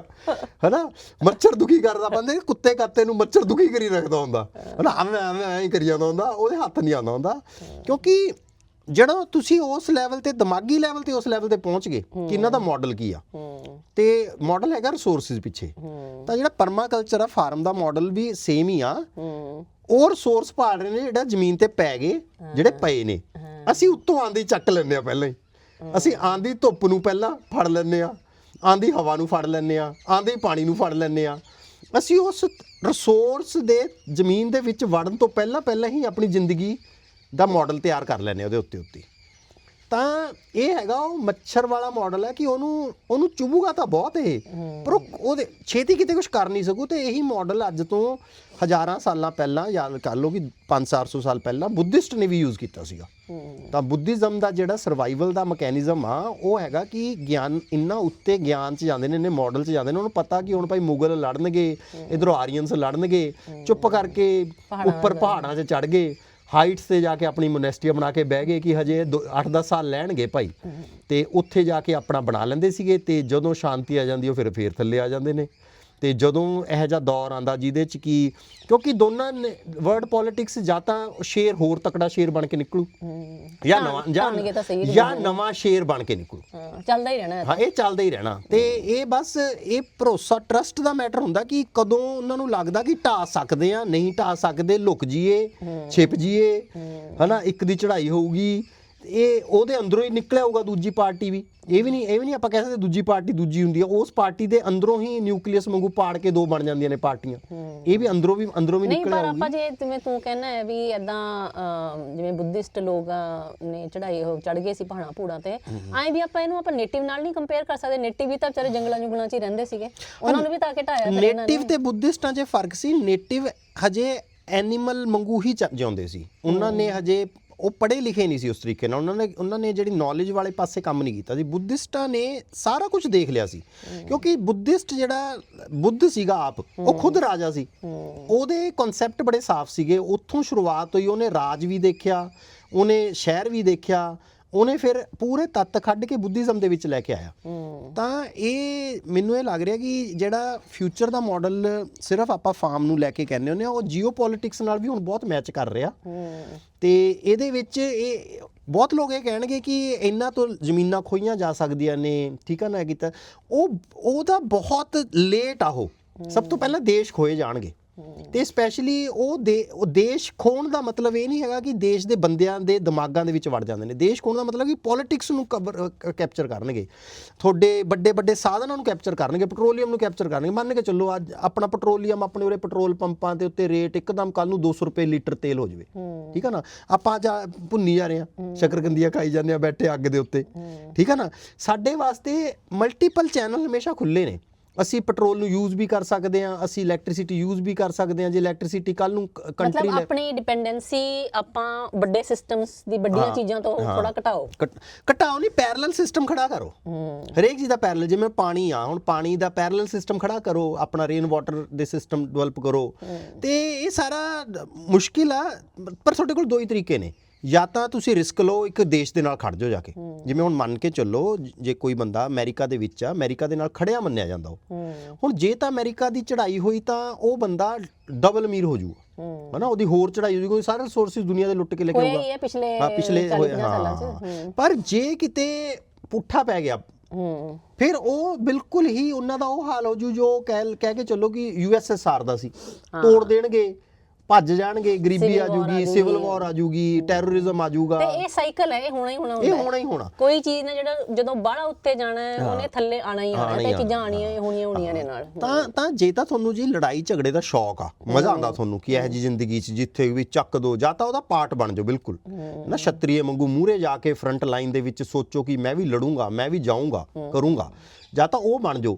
ਹਨਾ? ਮੱਛਰ ਦੁਖੀ ਕਰਦਾ ਬੰਦੇ ਕੁੱਤੇ ਕਾਤੇ ਨੂੰ ਮੱਛਰ ਦੁਖੀ ਕਰੀ ਰੱਖਦਾ ਹੁੰਦਾ ਹਨਾ? ਐਵੇਂ ਐਵੇਂ ਐਂ ਕਰੀ ਜਾਂਦਾ ਹੁੰਦਾ ਉਹਦੇ ਹੱਥ ਨਹੀਂ ਆਉਂਦਾ ਹੁੰਦਾ। ਕਿਉਂਕਿ ਜਿਹੜਾ ਤੁਸੀਂ ਉਸ ਲੈਵਲ ਤੇ ਦਿਮਾਗੀ ਲੈਵਲ ਤੇ ਉਸ ਲੈਵਲ ਤੇ ਪਹੁੰਚ ਗਏ ਕਿ ਇਹਨਾਂ ਦਾ ਮਾਡਲ ਕੀ ਆ ਤੇ ਮਾਡਲ ਹੈਗਾ ਰਿਸੋਰਸਿਸ ਪਿੱਛੇ। ਤਾਂ ਜਿਹੜਾ ਪਰਮਾਕਲਚਰ ਆ ਫਾਰਮ ਦਾ ਮਾਡਲ ਵੀ ਸੇਮ ਹੀ ਆ। ਹੂੰ। ਉਹ ਰਿਸੋਰਸ ਪਾੜ ਰਹੇ ਨੇ ਜਿਹੜਾ ਜ਼ਮੀਨ ਤੇ ਪੈ ਗਏ ਜਿਹੜੇ ਪਏ ਨੇ। ਅਸੀਂ ਉੱਤੋਂ ਆਂਦੀ ਚੱਕ ਲੈਂਦੇ ਆ ਪਹਿਲਾਂ ਹੀ। ਅਸੀਂ ਆਂਦੀ ਧੁੱਪ ਨੂੰ ਪਹਿਲਾਂ ਫੜ ਲੈਂਦੇ ਆ ਆਂਦੀ ਹਵਾ ਨੂੰ ਫੜ ਲੈਂਦੇ ਆ ਆਂਦੀ ਪਾਣੀ ਨੂੰ ਫੜ ਲੈਂਦੇ ਆ। ਅਸੀਂ ਉਸ ਰਿਸੋਰਸ ਦੇ ਜ਼ਮੀਨ ਦੇ ਵਿੱਚ ਵੜਨ ਤੋਂ ਪਹਿਲਾਂ ਪਹਿਲਾਂ ਹੀ ਆਪਣੀ ਜ਼ਿੰਦਗੀ ਦਾ ਮਾਡਲ ਤਿਆਰ ਕਰ ਲੈਂਦੇ ਆ ਉਹਦੇ ਉੱਤੇ ਉੱਤੇ। ਤਾਂ ਇਹ ਹੈਗਾ ਉਹ ਮੱਛਰ ਵਾਲਾ ਮਾਡਲ ਹੈ ਕਿ ਉਹਨੂੰ ਉਹਨੂੰ ਚੁਭੂਗਾ ਤਾਂ ਬਹੁਤ ਇਹ ਪਰ ਉਹ ਉਹਦੇ ਛੇਤੀ ਕਿਤੇ ਕੁਝ ਕਰ ਨਹੀਂ ਸਕੂ ਤੇ ਇਹੀ ਮਾਡਲ ਅੱਜ ਤੋਂ ਹਜ਼ਾਰਾਂ ਸਾਲਾਂ ਪਹਿਲਾਂ ਜਾਂ ਕਰ ਲਓ ਕਿ 5-400 ਸਾਲ ਪਹਿਲਾਂ ਬੁੱਧਿਸਟ ਨੇ ਵੀ ਯੂਜ਼ ਕੀਤਾ ਸੀਗਾ। ਤਾਂ ਬੁੱਧਿਜ਼ਮ ਦਾ ਜਿਹੜਾ ਸਰਵਾਈਵਲ ਦਾ ਮੈਕੈਨਿਜ਼ਮ ਆ ਉਹ ਹੈਗਾ ਕਿ ਗਿਆਨ ਇੰਨਾ ਉੱਤੇ ਗਿਆਨ ਚ ਜਾਂਦੇ ਨੇ ਇਹਨੇ ਮਾਡਲ ਚ ਜਾਂਦੇ ਨੇ ਉਹਨੂੰ ਪਤਾ ਕਿ ਹੁਣ ਭਾਈ ਮੁਗਲ ਲੜਨਗੇ ਇਧਰੋਂ ਆਰੀਅਨਸ ਲੜਨਗੇ ਚੁੱਪ ਕਰਕੇ ਉੱਪਰ ਪਹਾੜਾਂ 'ਚ ਚੜ ਗਏ ਹਾਈਟਸ ਤੇ ਜਾ ਕੇ ਆਪਣੀ ਮੋਨੈਸਟਰੀ ਬਣਾ ਕੇ ਬਹਿ ਗਏ ਕਿ ਹਜੇ 8-10 ਸਾਲ ਲੈਣਗੇ ਭਾਈ। ਤੇ ਉੱਥੇ ਜਾ ਕੇ ਆਪਣਾ ਬਣਾ ਲੈਂਦੇ ਸੀਗੇ ਤੇ ਜਦੋਂ ਸ਼ਾਂਤੀ ਆ ਜਾਂਦੀ ਉਹ ਫਿਰ ਫੇਰ ਥੱਲੇ ਆ ਜਾਂਦੇ ਨੇ। ਤੇ ਜਦੋਂ ਇਹੋ ਜਿਹਾ ਦੌਰ ਆਂਦਾ ਜਿਹਦੇ ਚ ਕੀ ਕਿਉਂਕਿ ਦੋਨਾਂ ਵਰਡ ਪੋਲਿਟਿਕਸ ਜਾਂ ਤਾਂ ਸ਼ੇਰ ਹੋਰ ਤਕੜਾ ਸ਼ੇਰ ਬਣ ਕੇ ਨਿਕਲੂ। ਜਾਂ ਨਵਾਂ ਜਾਂ ਜਾਂ ਨਵਾਂ ਸ਼ੇਰ ਬਣ ਕੇ ਨਿਕਲੂ। ਚੱਲਦਾ ਹੀ ਰਹਿਣਾ। ਹਾਂ ਇਹ ਚੱਲਦਾ ਹੀ ਰਹਿਣਾ। ਤੇ ਇਹ ਬਸ ਇਹ ਭਰੋਸਾ ਟਰਸਟ ਦਾ ਮੈਟਰ ਹੁੰਦਾ ਕਿ ਕਦੋਂ ਉਹਨਾਂ ਨੂੰ ਲੱਗਦਾ ਕਿ ਢਾ ਸਕਦੇ ਆ ਨਹੀਂ ਢਾ ਸਕਦੇ ਲੁਕ ਜੀਏ ਛਿਪ ਜੀਏ। ਹਨਾ ਇੱਕ ਦੀ ਚੜ੍ਹਾਈ ਹੋਊਗੀ ਇਹ ਉਹਦੇ ਅੰਦਰੋਂ ਹੀ ਨਿਕਲਿਆ ਹੋਊਗਾ ਦੂਜੀ ਪਾਰਟੀ ਵੀ। ਇਹ ਵੀ ਨਹੀਂ ਇਹ ਵੀ ਨਹੀਂ ਆਪਾਂ ਕਹਿ ਸਕਦੇ ਦੂਜੀ ਪਾਰਟੀ ਦੂਜੀ ਹੁੰਦੀ ਆ। ਉਸ ਪਾਰਟੀ ਦੇ ਅੰਦਰੋਂ ਹੀ ਨਿਊਕਲੀਅਸ ਵਾਂਗੂ ਪਾੜ ਕੇ ਦੋ ਬਣ ਜਾਂਦੀਆਂ ਨੇ ਪਾਰਟੀਆਂ। ਇਹ ਵੀ ਅੰਦਰੋਂ ਵੀ ਅੰਦਰੋਂ ਵੀ ਨਹੀਂ ਨਿਕਲਿਆ ਪਰ ਹੋਊਗੀ। ਆਪਾਂ ਜੇ ਜਿਵੇਂ ਤੂੰ ਕਹਿੰਦਾ ਹੈ ਵੀ ਐਦਾਂ ਜਿਵੇਂ ਬੁੱਧਿਸਟ ਲੋਕ ਨੇ ਚੜਾਈ ਉਹ ਚੜ ਗਏ ਸੀ ਪਹਾੜਾਂ ਪੂੜਾਂ ਤੇ ਐਂ ਵੀ ਆਪਾਂ ਇਹਨੂੰ ਆਪਾਂ ਨੇਟਿਵ ਨਾਲ ਨਹੀਂ ਕੰਪੇਅਰ ਕਰ ਸਕਦੇ। ਨੇਟਿਵ ਵੀ ਤਾਂ ਵਿਚਾਰੇ ਜੰਗਲਾਂ ਜੁਗਲਾਂ 'ਚ ਹੀ ਰਹਿੰਦੇ ਸੀਗੇ। ਉਹਨਾਂ ਨੂੰ ਵੀ ਤਾਂ ਘਟਾਇਆ ਨੇਟਿਵ ਤੇ ਬੁੱਧਿਸਟਾਂ 'ਚ ਫ਼ਰਕ ਸੀ। ਨੇਟਿਵ ਹਜੇ ਐਨੀਮਲ ਵਾਂਗੂ ਹੀ ਜਿਉਂਦੇ ਸੀ। ਉਹਨਾਂ ਨੇ ਹਜੇ ਉਹ ਪੜ੍ਹੇ ਲਿਖੇ ਨਹੀਂ ਸੀ ਉਸ ਤਰੀਕੇ ਨਾਲ। ਉਹਨਾਂ ਨੇ ਉਹਨਾਂ ਨੇ ਜਿਹੜੀ ਨੌਲੇਜ ਵਾਲੇ ਪਾਸੇ ਕੰਮ ਨਹੀਂ ਕੀਤਾ ਸੀ। ਬੁੱਧਿਸਟਾਂ ਨੇ ਸਾਰਾ ਕੁਝ ਦੇਖ ਲਿਆ ਸੀ। ਕਿਉਂਕਿ ਬੁੱਧਿਸਟ ਜਿਹੜਾ ਬੁੱਧ ਸੀਗਾ ਆਪ ਉਹ ਖੁਦ ਰਾਜਾ ਸੀ। ਉਹਦੇ ਕਨਸੈਪਟ ਬੜੇ ਸਾਫ਼ ਸੀਗੇ। ਉੱਥੋਂ ਸ਼ੁਰੂਆਤ ਹੋਈ ਉਹਨੇ ਰਾਜ ਵੀ ਦੇਖਿਆ ਉਹਨੇ ਸ਼ਹਿਰ ਵੀ ਦੇਖਿਆ ਉਹਨੇ ਫਿਰ ਪੂਰੇ ਤੱਤ ਕੱਢ ਕੇ ਬੁੱਧੀਜ਼ਮ ਦੇ ਵਿੱਚ ਲੈ ਕੇ ਆਇਆ। ਤਾਂ ਇਹ ਮੈਨੂੰ ਇਹ ਲੱਗ ਰਿਹਾ ਕਿ ਜਿਹੜਾ ਫਿਊਚਰ ਦਾ ਮਾਡਲ ਸਿਰਫ ਆਪਾਂ ਫਾਰਮ ਨੂੰ ਲੈ ਕੇ ਕਹਿੰਦੇ ਹੁੰਦੇ ਆ ਉਹ ਜੀਓਪੋਲਿਟਿਕਸ ਨਾਲ ਵੀ ਹੁਣ ਬਹੁਤ ਮੈਚ ਕਰ ਰਿਹਾ। ਤੇ ਇਹਦੇ ਵਿੱਚ ਇਹ ਬਹੁਤ ਲੋਕ ਇਹ ਕਹਿਣਗੇ ਕਿ ਇਹਨਾਂ ਤੋਂ ਜ਼ਮੀਨਾਂ ਖੋਈਆਂ ਜਾ ਸਕਦੀਆਂ ਨੇ ਠੀਕ ਆ ਨਾ ਕੀਤਾ। ਉਹ ਉਹਦਾ ਬਹੁਤ ਲੇਟ ਆ ਉਹ। ਸਭ ਤੋਂ ਪਹਿਲਾਂ ਦੇਸ਼ ਖੋਏ ਜਾਣਗੇ। ਤੇ ਸਪੈਸ਼ਲੀ ਉਹ ਦੇਸ਼ ਖੋਣ ਦਾ ਮਤਲਬ ਇਹ ਨਹੀਂ ਹੈਗਾ ਕਿ ਦੇਸ਼ ਦੇ ਬੰਦਿਆਂ ਦੇ ਦਿਮਾਗਾਂ ਦੇ ਵਿੱਚ ਵੜ ਜਾਂਦੇ ਨੇ। ਦੇਸ਼ ਖੋਣ ਦਾ ਮਤਲਬ ਕਿ ਪੋਲਿਟਿਕਸ ਨੂੰ ਕੈਪਚਰ ਕਰਨਗੇ। ਤੁਹਾਡੇ ਵੱਡੇ ਵੱਡੇ ਸਾਧਨਾਂ ਨੂੰ ਕੈਪਚਰ ਕਰਨਗੇ ਪੈਟਰੋਲੀਅਮ ਨੂੰ ਕੈਪਚਰ ਕਰਨਗੇ। ਮੰਨ ਕੇ ਚੱਲੋ ਅੱਜ ਆਪਣਾ ਪੈਟਰੋਲੀਅਮ ਆਪਣੇ ਉਰੇ ਪੈਟਰੋਲ ਪੰਪਾਂ ਦੇ ਉੱਤੇ ਰੇਟ ਇੱਕਦਮ ਕੱਲ ਨੂੰ 200 ਰੁਪਏ ਲੀਟਰ ਤੇਲ ਹੋ ਜਾਵੇ। ਠੀਕ ਆ ਨਾ? ਆਪਾਂ ਜਾ ਭੁੰਨੀ ਜਾ ਰਹੇ ਆ ਸ਼ਕਰਕੰਦੀਆਂ ਖਾਈ ਜਾਂਦੇ ਆ ਬੈਠੇ ਅੱਗ ਦੇ ਉੱਤੇ। ਠੀਕ ਆ ਨਾ? ਸਾਡੇ ਵਾਸਤੇ ਮਲਟੀਪਲ ਚੈਨਲ ਹਮੇਸ਼ਾ ਖੁੱਲੇ ਨੇ। ਅਸੀਂ ਪੈਟਰੋਲ ਨੂੰ ਯੂਜ਼ ਵੀ ਕਰ ਸਕਦੇ ਆ ਅਸੀਂ ਇਲੈਕਟ੍ਰਿਸਿਟੀ ਯੂਜ਼ ਵੀ ਕਰ ਸਕਦੇ ਆ ਜੇ ਇਲੈਕਟ੍ਰਿਸਿਟੀ ਕੱਲ ਨੂੰ ਕੰਟਰੀ ਮਤਲਬ ਆਪਣੀ ਡਿਪੈਂਡੈਂਸੀ ਆਪਾਂ ਵੱਡੇ ਸਿਸਟਮਸ ਦੀ ਵੱਡੀਆਂ ਚੀਜ਼ਾਂ ਤੋਂ ਥੋੜਾ ਘਟਾਓ। ਘਟਾਓ ਨਹੀਂ ਪੈਰਲਲ ਸਿਸਟਮ ਖੜਾ ਕਰੋ। ਹਰੇਕ ਚੀਜ਼ ਦਾ ਪੈਰਲਲ ਜਿਵੇਂ ਪਾਣੀ ਆ ਹੁਣ ਪਾਣੀ ਦਾ ਪੈਰਲਲ ਸਿਸਟਮ ਖੜਾ ਕਰੋ ਆਪਣਾ ਰੇਨ ਵਾਟਰ ਦੇ ਸਿਸਟਮ ਡਿਵੈਲਪ ਕਰੋ। ਤੇ ਇਹ ਸਾਰਾ ਮੁਸ਼ਕਿਲ ਆ ਪਰ ਤੁਹਾਡੇ ਕੋਲ ਦੋ ਹੀ ਤਰੀਕੇ ਨੇ। ਜਾਂ ਤਾਂ ਤੁਸੀਂ ਰਿਸਕ ਲਓ ਇੱਕ ਦੇਸ਼ ਦੇ ਨਾਲ ਖੜ ਜਾਓ ਜਾ ਕੇ। ਜਿਵੇਂ ਹੁਣ ਮੰਨ ਕੇ ਚੱਲੋ ਜ- ਕੋਈ ਬੰਦਾ ਅਮਰੀਕਾ ਦੇ ਵਿੱਚ ਆ ਅਮਰੀਕਾ ਦੇ ਨਾਲ ਖੜਿਆ ਮੰਨਿਆ ਜਾਂਦਾ ਉਹ। ਹੁਣ ਜੇ ਤਾਂ ਅਮਰੀਕਾ ਦੀ ਚੜ੍ਹਾਈ ਹੋਈ ਤਾਂ ਉਹ ਬੰਦਾ ਡਬਲ ਅਮੀਰ ਹੋ ਜਾਊਗਾ। ਹਨਾ ਉਹਦੀ ਹੋਰ ਚੜ੍ਹਾਈ ਹੋ ਜਾਊਗੀ ਸਾਰੇ ਰਿਸੋਰਸਿਸ ਦੁਨੀਆ ਦੇ ਲੁੱਟ ਕੇ ਲੈ ਕੇ ਹੋਇਆ ਆਊਗਾ। ਹੀ ਹੈ ਪਿਛਲੇ ਹਾਂ ਪਿਛਲੇ 40 ਹੋਏ ਪੰਜਾਹ ਸਾਲਾਂ ਚ। ਹਾਂ। ਪਰ ਜੇ ਕਿਤੇ ਪੁੱਠਾ ਪੈ ਗਿਆ ਫਿਰ ਉਹ ਬਿਲਕੁਲ ਹੀ ਉਹਨਾਂ ਦਾ ਉਹ ਹਾਲ ਹੋ ਜੂ ਜੋ ਕਹਿ ਕਹਿ ਕੇ ਚੱਲੋ ਕਿ ਯੂਐਸਐਸਆਰ ਦਾ ਸੀ। ਤੋੜ ਦੇਣਗੇ ਭੱਜ ਜਾਣਗੇ ਗਰੀਬੀ ਆ ਜੂਗੀ ਸਿਵਲ ਵਾਰ ਆ ਜੂਗੀ ਟੈਰਰਿਜ਼ਮ ਆ ਜੂਗਾ ਤੇ ਇਹ ਸਾਈਕਲ ਹੈ ਇਹ ਹੋਣਾ ਹੀ ਹੋਣਾ ਇਹ ਹੁੰਦਾ ਹੈ। ਹੋਣਾ ਹੀ ਹੋਣਾ। ਕੋਈ ਚੀਜ਼ ਨੇ ਜਿਹੜਾ ਜਦੋਂ ਬਾਹਲਾ ਉੱਤੇ ਜਾਣਾ ਹੈ ਉਹਨੇ ਥੱਲੇ ਆਣਾ ਹੀ ਆਣਾ ਤੇ ਇਹ। ਚੀਜ਼ਾਂ ਆਣੀਆਂ ਹੀ ਹੋਣੀਆਂ ਹੋਣੀਆਂ ਨੇ ਨਾਲ। ਤਾਂ ਤਾਂ ਜੇ ਤਾਂ ਤੁਹਾਨੂੰ ਜੀ ਲੜਾਈ ਝਗੜੇ ਦਾ ਸ਼ੌਕ ਆ ਮਜ਼ਾ ਆਉਂਦਾ ਤੁਹਾਨੂੰ ਕਿ ਇਹੋ ਜੀ ਜ਼ਿੰਦਗੀ 'ਚ ਜਿੱਥੇ ਵੀ ਚੱਕ ਦੋ ਜਾਂ ਤਾਂ ਉਹਦਾ ਪਾਰਟ ਬਣ ਜਾਓ ਬਿਲਕੁਲ। ਨਾ ਛਤਰੀਏ ਵਾਂਗੂ ਮੂਹਰੇ ਜਾ ਕੇ ਫਰੰਟ ਲਾਈਨ ਦੇ ਵਿੱਚ ਸੋਚੋ ਕਿ ਮੈਂ ਵੀ ਲੜੂੰਗਾ ਮੈਂ ਵੀ ਜਾਊਂਗਾ ਕਰੂੰਗਾ। ਜਾਂ ਤਾਂ ਉਹ ਬਣ ਜਾਓ।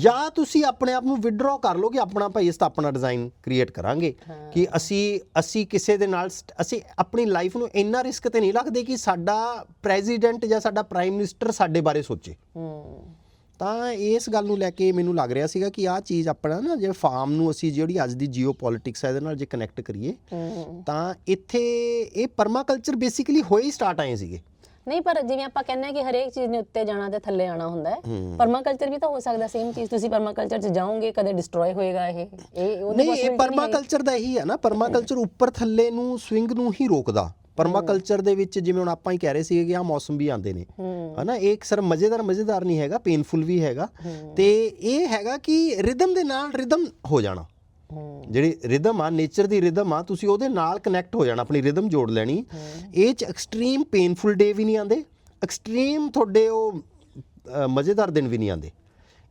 ਜਾਂ ਤੁਸੀਂ ਆਪਣੇ ਆਪ ਨੂੰ ਵਿਡਰਾ ਕਰ ਲਓ ਕਿ ਆਪਣਾ ਭਾਈ ਆਪਣਾ ਡਿਜ਼ਾਈਨ ਕ੍ਰੀਏਟ ਕਰਾਂਗੇ। ਕਿ ਅਸੀਂ ਅਸੀਂ ਕਿਸੇ ਦੇ ਨਾਲ ਅਸੀਂ ਆਪਣੀ ਲਾਈਫ ਨੂੰ ਇੰਨਾ ਰਿਸਕ ਤੇ ਨਹੀਂ ਲੱਗਦੇ ਕਿ ਸਾਡਾ ਪ੍ਰੈਜ਼ੀਡੈਂਟ ਜਾਂ ਸਾਡਾ ਪ੍ਰਾਈਮ ਮਿਨਿਸਟਰ ਸਾਡੇ ਬਾਰੇ ਸੋਚੇ। ਤਾਂ ਇਸ ਗੱਲ ਨੂੰ ਲੈ ਕੇ ਮੈਨੂੰ ਲੱਗ ਰਿਹਾ ਸੀਗਾ ਕਿ ਆਹ ਚੀਜ਼ ਆਪਣਾ ਨਾ ਜੇ ਫਾਰਮ ਨੂੰ ਅਸੀਂ ਜਿਹੜੀ ਅੱਜ ਦੀ ਜੀਓਪੋਲਿਟਿਕਸ ਹੈ ਇਹਦੇ ਨਾਲ ਜੇ ਕਨੈਕਟ ਕਰੀਏ ਤਾਂ ਇੱਥੇ ਇਹ ਪਰਮਾਕਲਚਰ ਬੇਸਿਕਲੀ ਹੋਏ ਹੀ ਸਟਾਰਟ ਆਏ ਸੀਗੇ। ਨਹੀਂ ਪਰ ਜਿਵੇਂ ਆਪਾਂ ਕਹਿੰਦੇ ਆ ਕਿ ਹਰੇਕ ਚੀਜ਼ ਨੇ ਉੱਤੇ ਜਾਣਾ ਤੇ ਥੱਲੇ ਆਣਾ ਹੁੰਦਾ ਹੈ। ਪਰਮਾਕਲਚਰ ਵੀ ਤਾਂ ਹੋ ਸਕਦਾ ਸੇਮ ਚੀਜ਼ ਤੁਸੀਂ ਪਰਮਾਕਲਚਰ 'ਚ ਜਾਓਗੇ ਕਦੇ ਡਿਸਟਰੋਏ ਹੋਏਗਾ ਇਹ। ਇਹ ਉਹਦੀ ਨਹੀਂ ਇਹ ਪਰਮਾਕਲਚਰ ਦਾ ਇਹੀ ਹੈ ਨਾ ਪਰਮਾਕਲਚਰ ਉੱਪਰ ਥੱਲੇ ਨੂੰ ਸਵਿੰਗ ਨੂੰ ਹੀ ਰੋਕਦਾ। ਪਰਮਾਕਲਚਰ ਦੇ ਵਿੱਚ ਜਿਵੇਂ ਹੁਣ ਆਪਾਂ ਹੀ ਕਹਿ ਰਹੇ ਸੀਗੇ ਕਿ ਆ ਮੌਸਮ ਵੀ ਆਉਂਦੇ ਨੇ। ਹਨਾ ਇਹ ਇੱਕ ਸਰ ਮਜ਼ੇਦਾਰ ਮਜ਼ੇਦਾਰ ਨਹੀਂ ਹੈਗਾ ਪੇਨਫੁਲ ਵੀ ਹੈਗਾ। ਤੇ ਇਹ ਹੈਗਾ ਕਿ ਰਿਦਮ ਦੇ ਨਾਲ ਰਿਦਮ ਹੋ ਜਾਣਾ। ਜਿਹੜੀ ਰਿਦਮ ਆ ਨੇਚਰ ਦੀ ਰਿਦਮ ਆ ਤੁਸੀਂ ਉਹਦੇ ਨਾਲ ਕਨੈਕਟ ਹੋ ਜਾਣਾ ਆਪਣੀ ਰਿਦਮ ਜੋੜ ਲੈਣੀ। ਇਹ ਚ ਐਕਸਟ੍ਰੀਮ ਪੇਨਫੁਲ ਡੇ ਵੀ ਨਹੀਂ ਆਉਂਦੇ ਐਕਸਟ੍ਰੀਮ ਤੁਹਾਡੇ ਉਹ ਮਜ਼ੇਦਾਰ ਦਿਨ ਵੀ ਨਹੀਂ ਆਉਂਦੇ।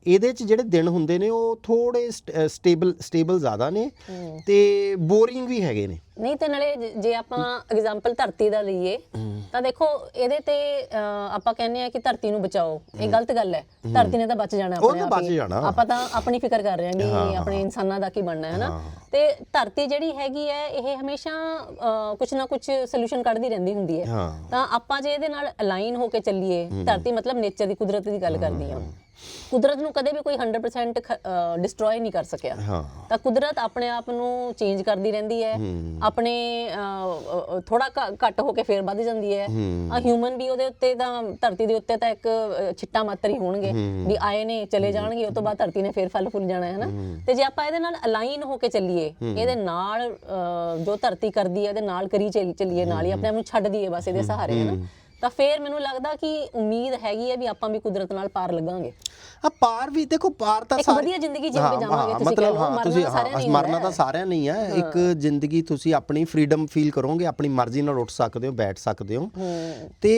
ਇਹਦੇ ਚ ਜਿਹੜੇ ਦਿਨ ਹੁੰਦੇ ਨੇ ਉਹ ਥੋੜੇ ਸਟੇਬਲ ਸਟੇਬਲ ਜ਼ਿਆਦਾ ਨੇ ਤੇ ਬੋਰਿੰਗ ਵੀ ਹੈਗੇ ਨੇ। ਨਹੀਂ ਤੇ ਨਾਲੇ ਜ- ਆਪਾਂ ਐਗਜ਼ਾਮਪਲ ਧਰਤੀ ਦਾ ਲਈਏ ਤਾਂ ਦੇਖੋ ਇਹਦੇ ਤੇ ਆਪਾਂ ਕਹਿੰਦੇ ਆ ਕਿ ਧਰਤੀ ਨੂੰ ਬਚਾਓ। ਇਹ ਗਲਤ ਗੱਲ ਹੈ। ਧਰਤੀ ਨੇ ਤਾਂ ਬਚ ਜਾਣਾ ਆਪਣੇ ਆਪ ਹੀ। ਤਾਂ ਆਪਣੀ ਫਿਕਰ ਕਰ ਰਹੇ ਹਾਂ ਕਿ ਆਪਣੇ ਇਨਸਾਨਾਂ ਦਾ ਕੀ ਬਣਨਾ ਹੈ ਨਾ ਤੇ ਧਰਤੀ ਜਿਹੜੀ ਹੈਗੀ ਹੈ ਇਹ ਹਮੇਸ਼ਾ ਕੁਛ ਨਾ ਕੁਛ ਸੋਲੂਸ਼ਨ ਕੱਢਦੀ ਰਹਿੰਦੀ ਹੁੰਦੀ ਹੈ। ਤਾਂ ਆਪਾਂ ਜੇ ਇਹਦੇ ਨਾਲ ਅਲਾਈਨ ਹੋ ਕੇ ਚੱਲੀਏ ਧਰਤੀ ਮਤਲਬ ਨੇਚਰ ਦੀ ਕੁਦਰਤ ਦੀ ਗੱਲ ਕਰਦੀ ਹਾਂ। ਕੁਦਰਤ ਨੂੰ ਕਦੇ ਵੀ ਕੋਈ 100% ਡਿਸਟਰੋਏ ਨਹੀਂ ਕਰ ਸਕਿਆ। ਹਾਂ। ਤਾਂ ਕੁਦਰਤ ਆਪਣੇ ਆਪ ਨੂੰ ਚੇਂਜ ਕਰਦੀ ਰਹਿੰਦੀ ਹੈ। ਆਪਣੇ ਥੋੜਾ ਘੱਟ ਹੋ ਕੇ ਫੇਰ ਵੱਧ ਜਾਂਦੀ ਹੈ। ਆ ਹਿਊਮਨ ਵੀ ਉਹਦੇ ਉੱਤੇ ਤਾਂ ਧਰਤੀ ਦੇ ਉੱਤੇ ਤਾਂ ਇੱਕ ਛਿੱਟਾ ਮਾਤਰ ਹੀ ਹੋਣਗੇ। ਵੀ ਆਏ ਨੇ ਚਲੇ ਜਾਣਗੇ ਉਸ ਤੋਂ ਬਾਅਦ ਧਰਤੀ ਨੇ ਫੇਰ ਫਲ ਫੁੱਲ ਜਾਣਾ ਹੈ ਨਾ? ਤੇ ਜੇ ਆਪਾਂ ਇਹਦੇ ਨਾਲ ਅਲਾਈਨ ਹੋ ਕੇ ਚੱਲੀਏ ਇਹਦੇ ਨਾਲ ਜੋ ਧਰਤੀ ਕਰਦੀ ਹੈ ਇਹਦੇ ਨਾਲ ਕਰੀ ਚੱਲ- ਚੱਲੀਏ ਨਾਲ ਹੀ ਆਪਣੇ ਆਪ ਨੂੰ ਛੱਡ ਦਈਏ ਬਸ ਇਹਦੇ ਸਹਾਰੇ ਹੈ ਨਾ? ਤਾਂ ਫੇਰ ਮੈਨੂੰ ਲੱਗਦਾ ਕਿ ਉਮੀਦ ਹੈਗੀ ਹੈ ਵੀ ਆਪਾਂ ਵੀ ਕੁਦਰਤ ਨਾਲ ਪਾਰ ਲੱਗਾਂਗੇ। ਆ ਪਾਰ ਵੀ ਦੇਖੋ ਪਾਰ ਤਾਂ ਸਾਰੇ- ਵਧੀਆ ਜ਼ਿੰਦਗੀ ਕੇ ਹਾਂ, ਜਾਵਾਂਗੇ, ਤੁਸੀਂ ਮਤਲਬ ਹਾਂ ਮਰਨਾ ਤੁਸੀਂ ਤਾਂ ਸਾਰਿਆਂ ਹਾਂ ਮਰਨਾ ਤਾਂ ਸਾਰਿਆਂ ਨਹੀਂ ਹੈ ਇੱਕ ਜ਼ਿੰਦਗੀ ਤੁਸੀਂ ਆਪਣੀ ਫਰੀडम ਫੀਲ ਕਰੋਗੇ ਆਪਣੀ ਮਰਜ਼ੀ ਨਾਲ ਉੱਠ ਸਕਦੇ ਹੋ ਬੈਠ ਸਕਦੇ ਹੋ। ਤੇ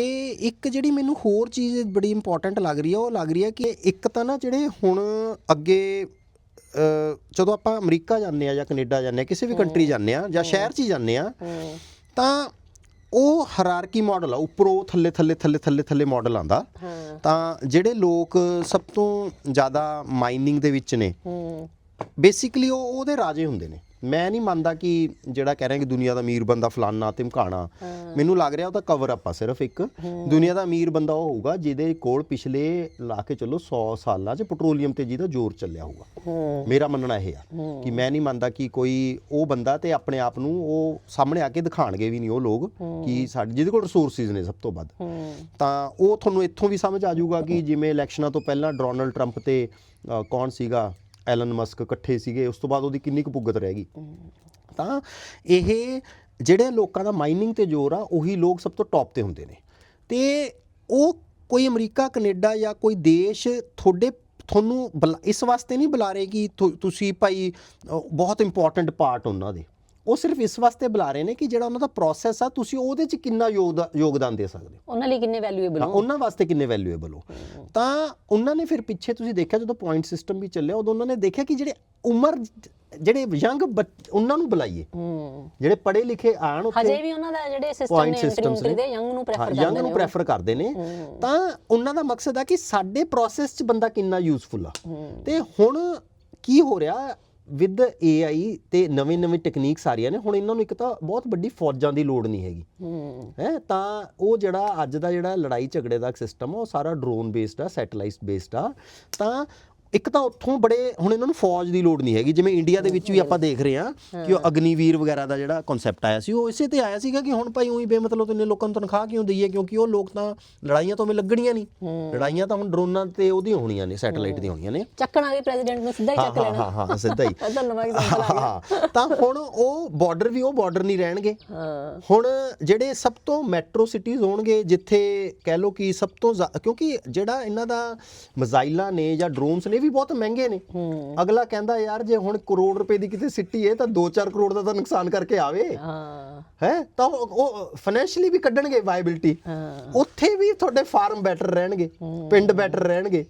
ਇੱਕ ਜਿਹੜੀ ਮੈਨੂੰ ਹੋਰ ਚੀਜ਼ ਬੜੀ ਇੰਪੋਰਟੈਂਟ ਲੱਗ ਰਹੀ ਹੈ ਉਹ ਲੱਗ ਰਹੀ ਹੈ ਕਿ ਇੱਕ ਤਾਂ ਨਾ ਜਿਹੜੇ ਹੁਣ ਅੱਗੇ ਜਦੋਂ ਆਪਾਂ ਅਮਰੀਕਾ ਜਾਂਦੇ ਆ ਜਾਂ ਕੈਨੇਡਾ ਜਾਂਦੇ ਆ ਕਿਸੇ ਵੀ ਕੰਟਰੀ ਜਾਂਦੇ ਆ ਜਾਂ ਸ਼ਹਿਰ 'ਚ ਹੀ ਜਾਂਦੇ ਆ ਤਾਂ ਉਹ ਹਰਾਰਕੀ ਮਾਡਲ ਆ ਉੱਪਰੋਂ ਥੱਲੇ ਥੱਲੇ ਥੱਲੇ ਥੱਲੇ ਥੱਲੇ ਮਾਡਲ ਆਂਦਾ ਤਾਂ ਜਿਹੜੇ ਲੋਕ ਸਭ ਤੋਂ ਜ਼ਿਆਦਾ ਮਾਈਨਿੰਗ ਦੇ ਵਿੱਚ ਨੇ ਬੇਸਿਕਲੀ ਉਹ ਉਹਦੇ ਰਾਜੇ ਹੁੰਦੇ ਨੇ। ਮੈਂ ਨਹੀਂ ਮੰਨਦਾ ਕਿ ਜਿਹੜਾ ਕਹਿ ਰਿਹਾ ਕਿ ਦੁਨੀਆ ਦਾ ਅਮੀਰ ਬੰਦਾ ਫਲਾਨਾ ਧਮਕਾਣਾ ਮੈਨੂੰ ਲੱਗ ਰਿਹਾ ਉਹ ਤਾਂ ਕਵਰ ਅਪ ਆ ਸਿਰਫ ਇੱਕ। ਦੁਨੀਆ ਦਾ ਅਮੀਰ ਬੰਦਾ ਉਹ ਹੋਊਗਾ ਜਿਹਦੇ ਕੋਲ ਪਿਛਲੇ ਲਾ ਕੇ ਚੱਲੋ 100 ਸਾਲਾਂ 'ਚ ਪੈਟਰੋਲੀਅਮ ਤੇ ਜਿਹਦਾ ਜ਼ੋਰ ਚੱਲਿਆ ਹੋਊਗਾ। ਮੇਰਾ ਮੰਨਣਾ ਇਹ ਆ ਕਿ ਮੈਂ ਨਹੀਂ ਮੰਨਦਾ ਕਿ ਕੋਈ ਉਹ ਬੰਦਾ ਤੇ ਆਪਣੇ ਆਪ ਨੂੰ ਉਹ ਸਾਹਮਣੇ ਆ ਕੇ ਦਿਖਾਣਗੇ ਵੀ ਨਹੀਂ ਉਹ ਲੋਕ ਕਿ ਸਾਡੇ ਜਿਹਦੇ ਕੋਲ ਰਿਸੋਰਸਿਸ ਨੇ ਸਭ ਤੋਂ ਵੱਧ। ਤਾਂ ਉਹ ਤੁਹਾਨੂੰ ਇੱਥੋਂ ਵੀ ਸਮਝ ਆ ਜਾਊਗਾ ਕਿ ਜਿਵੇਂ ਇਲੈਕਸ਼ਨਾਂ ਤੋਂ ਪਹਿਲਾਂ ਡੋਨਲਡ ਟਰੰਪ ਤੇ ਕੌਣ ਸੀਗਾ? ਐਲਨ ਮਸਕ ਇਕੱਠੇ ਸੀਗੇ ਉਸ ਤੋਂ ਬਾਅਦ ਉਹਦੀ ਕਿੰਨੀ ਕੁ ਪੁੱਗਤ ਰਹਿ ਗਈ। ਤਾਂ ਇਹ ਜਿਹੜੇ ਲੋਕਾਂ ਦਾ ਮਾਈਨਿੰਗ ਤੇ ਜ਼ੋਰ ਆ ਉਹੀ ਲੋਕ ਸਭ ਤੋਂ ਟੌਪ ਤੇ ਹੁੰਦੇ ਨੇ। ਤੇ ਉਹ ਕੋਈ ਅਮਰੀਕਾ ਕੈਨੇਡਾ ਜਾਂ ਕੋਈ ਦੇਸ਼ ਤੁਹਾਡੇ ਤੁਹਾਨੂੰ ਇਸ ਵਾਸਤੇ ਨਹੀਂ ਬੁਲਾ ਰਹੇ ਕਿ ਤੁਸੀਂ ਭਾਈ ਬਹੁਤ ਇੰਪੋਰਟੈਂਟ ਪਾਰਟ ਉਹਨਾਂ ਦੇ। ਉਹ ਸਿਰਫ ਇਸ ਵਾਸਤੇ ਬੁਲਾ ਰਹੇ ਨੇ ਕਿ ਜਿਹੜਾ ਉਹਨਾਂ ਦਾ ਪ੍ਰੋਸੈਸ ਆ ਤੁਸੀਂ ਉਹਦੇ 'ਚ ਕਿੰਨਾ ਯੋਗਦਾ- ਯੋਗਦਾਨ ਦੇ ਸਕਦੇ ਹੋ? ਉਹਨਾਂ ਲਈ ਕਿੰਨੇ ਵੈਲਿਊਏਬਲ ਹਾਂ, ਉਹਨਾਂ ਵਾਸਤੇ ਕਿੰਨੇ ਵੈਲਿਊਏਬਲ ਹੋ। ਤਾਂ ਉਹਨਾਂ ਨੇ ਫਿਰ ਪਿੱਛੇ ਤੁਸੀਂ ਦੇਖਿਆ ਜਦੋਂ ਪੁਆਇੰਟ ਸਿਸਟਮ ਵੀ ਚੱਲਿਆ ਉਦੋਂ ਉਹਨਾਂ ਨੇ ਦੇਖਿਆ ਕਿ ਜਿਹੜੇ ਉਮਰ ਜਿਹੜੇ ਯੰਗ ਉਹਨਾਂ ਨੂੰ ਬੁਲਾਈਏ। ਜਿਹੜੇ ਪੜ੍ਹੇ ਲਿਖੇ ਆਣ ਉੱਥੇ ਹਜੇ ਵੀ ਉਹਨਾਂ ਦਾ ਜਿਹੜੇ ਸਿਸਟਮ ਨੇ ਐਂਟਰੀ ਦੇ ਯੰਗ ਨੂੰ ਪ੍ਰੈਫਰ ਯੰਗ ਕਰਦੇ ਨੂੰ ਨੇ ਪ੍ਰੈਫਰ ਕਰਦੇ ਨੇ। ਤਾਂ ਉਹਨਾਂ ਦਾ ਮਕਸਦ ਆ ਕਿ ਸਾਡੇ ਪ੍ਰੋਸੈਸ 'ਚ ਬੰਦਾ ਕਿੰਨਾ ਯੂਜ਼ਫੁਲ ਆ। ਤੇ ਹੁਣ ਕੀ ਹੋ ਰਿਹਾ? ਵਿਦ AI ਤੇ ਨਵੇਂ ਨਵੇਂ ਟੈਕਨੀਕਸ ਆ ਰਹੀਆਂ ਨੇ ਹੁਣ ਇਹਨਾਂ ਨੂੰ ਇੱਕ ਤਾਂ ਬਹੁਤ ਵੱਡੀ ਫੌਜਾਂ ਦੀ ਲੋੜ ਨਹੀਂ ਹੈਗੀ। ਹੂੰ। ਹੈ ਤਾਂ ਉਹ ਜਿਹੜਾ ਅੱਜ ਦਾ ਜਿਹੜਾ ਲੜਾਈ ਝਗੜੇ ਦਾ ਸਿਸਟਮ ਆ ਉਹ ਸਾਰਾ ਡਰੋਨ ਬੇਸਡ ਆ ਸੈਟੇਲਾਈਟ ਬੇਸਡ ਆ। ਤਾਂ ਇੱਕ ਤਾਂ ਉੱਥੋਂ ਬੜੇ ਹੁਣ ਇਹਨਾਂ ਨੂੰ ਫੌਜ ਦੀ ਲੋੜ ਨਹੀਂ ਹੈਗੀ। ਜਿਵੇਂ ਇੰਡੀਆ ਦੇ ਵਿੱਚ ਵੀ ਆਪਾਂ ਦੇਖ ਰਹੇ ਹਾਂ ਕਿ ਉਹ ਅਗਨੀਵੀਰ ਵਗੈਰਾ ਦਾ ਜਿਹੜਾ ਕਨਸੈਪਟ ਆਇਆ ਸੀ ਉਹ ਇਸੇ ਤੇ ਆਇਆ ਸੀਗਾ ਕਿ ਹੁਣ ਭਾਈ ਉਹੀ ਬੇਮਤਲਬ ਇੰਨੇ ਲੋਕਾਂ ਨੂੰ ਤਨਖਾਹ ਕਿਉਂ ਦਈਏ? ਕਿਉਂਕਿ ਉਹ ਲੋਕ ਤਾਂ ਲੜਾਈਆਂ ਤੋਂ ਵੀ ਲੱਗਣੀਆਂ ਨਹੀਂ। ਲੜਾਈਆਂ ਤਾਂ ਹੁਣ ਡਰੋਨਾਂ ਤੇ ਉਹਦੀਆਂ ਹੋਣੀਆਂ ਨੇ ਸੈਟੇਲਾਈਟ ਦੀਆਂ ਹੋਣੀਆਂ ਨੇ। ਚੱਕਣ ਪ੍ਰੈਜ਼ੀਡੈਂਟ ਨੂੰ ਸਿੱਧਾ ਹੀ ਚੱਕ ਲੈਣਾ। ਹਾਂ ਹਾਂ ਸਿੱਧਾ ਹੀ। ਧੰਨਵਾਦ ਐਗਜ਼ਾਮਪਲ ਆ ਗਿਆ ਹਾਂ ਤਾਂ ਹੁਣ ਉਹ ਬਾਰਡਰ ਵੀ ਉਹ ਬਾਰਡਰ ਨਹੀਂ ਰਹਿਣਗੇ। ਹਾਂ। ਹੁਣ ਜਿਹੜੇ ਸਭ ਤੋਂ ਮੈਟਰੋ ਸਿਟੀਜ਼ ਹੋਣਗੇ ਜਿੱਥੇ ਕਹਿ ਲਓ ਕਿ ਸਭ ਤੋਂ ਕਿਉਂਕਿ ਜਿਹੜਾ ਇਹਨਾਂ ਦਾ ਮਜ਼ਾਈਲਾਂ ਨੇ ਜਾਂ ਡਰੋਨਸ ਨੇ ਇਹ ਵੀ ਬਹੁਤ ਮਹਿੰਗੇ ਨੇ। ਅਗਲਾ ਕਹਿੰਦਾ ਯਾਰ ਜੇ ਹੁਣ ਕਰੋੜ ਰੁਪਏ ਦੀ ਕਿਤੇ ਸਿੱਟੀ ਹੈ ਤਾਂ 2-4 ਕਰੋੜ ਦਾ ਤਾਂ ਨੁਕਸਾਨ ਕਰਕੇ ਆਵੇ। ਹਾਂ। ਹੈ? ਤਾਂ ਉਹ- ਉਹ ਫਾਈਨੈਂਸ਼ੀਅਲੀ ਵੀ ਕੱਢਣਗੇ ਵਾਇਬਿਲਿਟੀ ਹਾਂ। ਉੱਥੇ ਵੀ ਤੁਹਾਡੇ ਫਾਰਮ ਬੈਟਰ ਰਹਿਣਗੇ ਪਿੰਡ ਬੈਟਰ ਰਹਿਣਗੇ।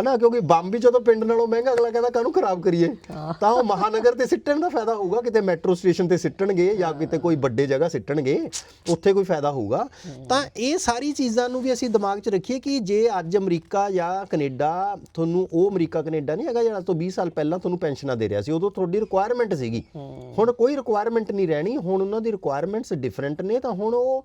ਹਨਾ? ਕਿਉਂਕਿ ਬੰਬ ਵੀ ਜਦੋਂ ਪਿੰਡ ਨਾਲੋਂ ਮਹਿੰਗਾ ਅਗਲਾ ਕਹਿੰਦਾ ਕਾਹਨੂੰ ਖਰਾਬ ਕਰੀਏ? ਤਾਂ ਉਹ ਮਹਾਨਗਰ ਤੇ ਸਿੱਟਣ ਦਾ ਫਾਇਦਾ ਹੋਊਗਾ ਕਿਤੇ ਮੈਟਰੋ ਸਟੇਸ਼ਨ ਤੇ ਸਿੱਟਣਗੇ ਜਾਂ ਕਿਤੇ ਕੋਈ ਵੱਡੇ ਜਗ੍ਹਾ ਸਿੱਟਣਗੇ ਉੱਥੇ ਕੋਈ ਫਾਇਦਾ ਹੋਊਗਾ। ਤਾਂ ਇਹ ਸਾਰੀ ਚੀਜ਼ਾਂ ਨੂੰ ਵੀ ਅਸੀਂ ਦਿਮਾਗ 'ਚ ਰੱਖੀਏ ਕਿ ਜੇ ਅੱਜ ਅਮਰੀਕਾ ਜਾਂ ਕੈਨੇਡਾ ਤੁਹਾਨੂੰ ਉਹ ਅਮਰੀਕਾ ਕੈਨੇਡਾ ਨਹੀਂ ਹੈਗਾ ਜਿਹੜਾ ਤੋਂ 20 ਸਾਲ ਪਹਿਲਾਂ ਤੁਹਾਨੂੰ ਪੈਨਸ਼ਨਾਂ ਦੇ ਰਿਹਾ ਸੀ ਉਦੋਂ ਤੁਹਾਡੀ ਰਿਕੁਆਇਰਮੈਂਟ ਸੀਗੀ। ਹੁਣ ਕੋਈ ਰਿਕੁਆਇਰਮੈਂਟ ਨਹੀਂ ਰਹਿਣੀ ਹੁਣ ਉਹਨਾਂ ਦੀ ਰਿਕੁਆਇਰਮੈਂਟਸ ਡਿਫਰੈਂਟ ਨੇ ਤਾਂ ਹੁਣ ਉਹ